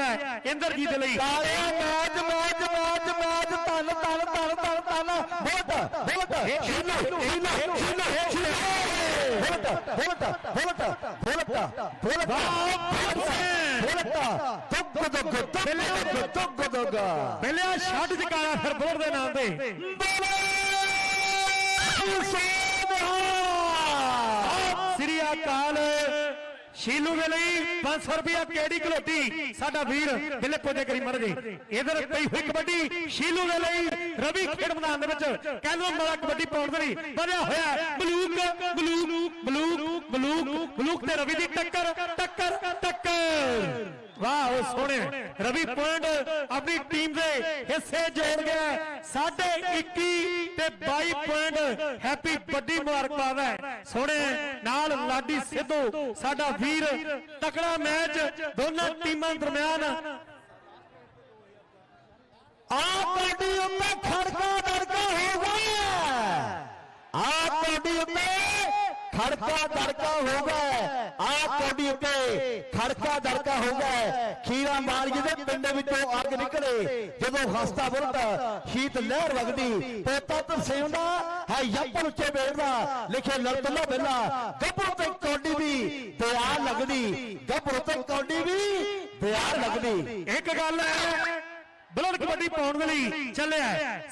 ਇੰਦਰਜੀਤ ਦੇ ਲਈ। ਤਾੜੀਆਂ ਮੈਚ ਮੈਚ ਮੈਚ ਮੈਚ ਧੰਨ ਧੰਨ ਧੰਨ ਧੰਨ ਧੰਨ ਬਹੁਤ ਬਹੁਤ ਸ਼ੀਲੋ ਸ਼ੀਲੋ ਸ਼ੀਲੋ ਸ਼ੀਲੋ ਬਹੁਤ ਬਹੁਤ ਬਹੁਤ ਬਹੁਤ ਬਹੁਤ ਤੁੱਕ ਪਹਿਲਿਆ ਛੱਡ ਚਕਾਇਆ ਫਿਰ ਬੋਰ ਦੇ ਨਾਮ ਤੇ। ਸ੍ਰੀ ਅਕਾਲ ਸ਼ੀਲੂ ਦੇ ਲਈ 500 ਰੁਪਇਆ ਕਿਹੜੀ ਘਲੋਟੀ ਸਾਡਾ ਵੀਰ ਬਿਲੇ ਕੋਜੇ ਕਰੀ ਮਰ ਜੇ। ਇਧਰ ਪਈ ਹੋਈ ਕਬੱਡੀ ਸ਼ੀਲੂ ਦੇ ਲਈ ਰਵੀ ਖੇਡ ਮੈਦਾਨ ਦੇ ਵਿੱਚ। ਕਹਿੰਦਾ ਮੇਰਾ ਕਬੱਡੀ ਪਾਉਣ ਦੇ ਲਈ। ਵਧਿਆ ਹੋਇਆ। ਬਲੂਕ ਬਲੂਕ ਬਲੂਕ ਬਲੂਕ ਬਲੂਕ ਤੇ ਰਵੀ ਦੀ ਟੱਕਰ ਟੱਕਰ। ਵਾਹ ਉਹ ਸੋਹਣੇ ਰਵੀ ਪੁਆਇੰਟ ਆਪਣੀ ਟੀਮ ਦੇ ਹਿੱਸੇ ਜੋੜ ਗਿਆ। ਸਾਢੇ 21 ਤੇ 22 ਪੁਆਇੰਟ ਹੈਪੀ ਵੱਡੀ ਮੁਬਾਰਕਬਾਦ ਹੈ। ਸੋਹਣੇ ਨਾਲ ਲਾਡੀ ਸਿੱਧੂ ਸਾਡਾ ਵੀਰ ਤਕੜਾ ਮੈਚ। ਦੋਨਾਂ ਟੀਮਾਂ ਦਰਮਿਆਨ। ਆ ਕਬੱਡੀ ਉੱਤੇ ਖੜਕਾ ਦੜਕਾ ਹੋਊਗਾ ਆ ਕਬੱਡੀ ਉੱਤੇ ਖੜਕਾ ਦੜਕਾ ਹੋਊਗਾ ਆ ਕਬੱਡੀ ਉੱਤੇ ਖੜਕਾ ਦੜਕਾ ਹੋਊਗਾ ਖੀਰਾ ਮਾਲਗੀ ਦੇ ਪਿੰਡ ਵਿੱਚੋਂ ਅੱਗ ਨਿਕਲੇ। ਜਦੋਂ ਹਸਤਾ ਬੁਰਤ ਸ਼ੀਤ ਲਹਿਰ ਵਗਦੀ ਪੋਤਾ ਤਰਸੇਮ ਦਾ ਹੈ ਯੱਪਰ ਉੱਚੇ ਬੇੜਦਾ ਲਿਖੇ ਲੜਤਲਾ ਬੇਲਾ ਗੱਭਰੂ ਤੇ ਕੌਡੀ ਵੀ। ਦਿਆ ਲੱਗਦੀ ਗੱਭਰੂ ਤੇ ਕੌਡੀ ਵੀ। ਦਿਆ ਲੱਗਦੀ। ਇੱਕ ਗੱਲ ਹੈ ਬਲਡ ਕਬੱਡੀ ਪਾਉਣ ਦੇ ਲਈ ਚੱਲਿਆ।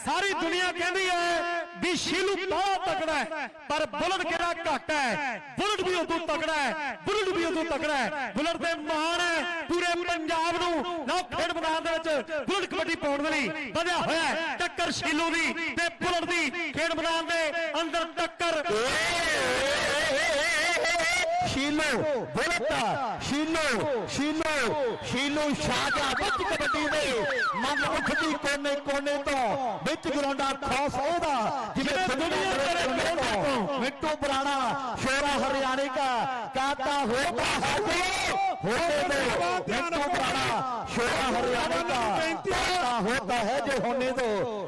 ਸਾਰੀ ਦੁਨੀਆ ਕਹਿੰਦੀ ਹੈ ਵੀ ਸ਼ੀਲੂ ਬਹੁਤ ਤਕੜਾ ਹੈ। ਪਰ ਬੁਲਟ ਕਿਹੜਾ ਘੱਟ ਹੈ? ਬੁਲਟ ਵੀ ਉਦੋਂ ਤਕੜਾ ਹੈ। ਬੁਲਟ ਵੀ ਉਦੋਂ ਤਕੜਾ ਹੈ। ਬੁਲਟ ਦੇ ਮਾਣ ਹੈ। ਪੂਰੇ ਪੰਜਾਬ ਨੂੰ। ਨਾ। ਖੇਡ ਮੈਦਾਨ ਦੇ ਵਿੱਚ ਬੁਲਟ ਕਬੱਡੀ ਪਾਉਣ ਦੇ ਲਈ ਵਧਿਆ ਹੋਇਆ ਟੱਕਰ ਸ਼ੀਲੂ ਦੀ ਤੇ ਬੁਲਟ ਦੀ ਖੇਡ ਮੈਦਾਨ ਦੇ ਅੰਦਰ ਟੱਕਰ। ਸ਼ੀਲੋ ਬੁਲਟ ਸ਼ੀਲੋ ਸ਼ੀਲੋ ਸ਼ੀਲੋ ਸ਼ਾਹਜਾ ਵਿੱਚ ਕਬੱਡੀ ਦੇ ਮਨ ਉੱਠਦੀ ਕੋਨੇ ਕੋਨੇ ਤੋਂ ਵਿੱਚ ਗਰਾਉਂਡਾ ਖਾਸ ਉਹਦਾ ਜਿਵੇਂ ਦੁਨੀਆ ਦੇ ਕੋਨੇ ਤੋਂ ਮਿੱਟੂ ਪੁਰਾਣਾ ਸ਼ੋਰਾ ਹਰਿਆਣੇ ਦਾ ਕਾਤਾ ਹੋਗਾ ਹੈ ਹੋਤੇ ਤੋਂ ਮਿੱਟੂ ਪੁਰਾਣਾ ਸ਼ੋਰਾ ਹਰਿਆਣੇ ਦਾ ਕਾਤਾ ਹੋਤਾ ਹੈ ਜੋ ਹੋਣੇ ਤੋਂ।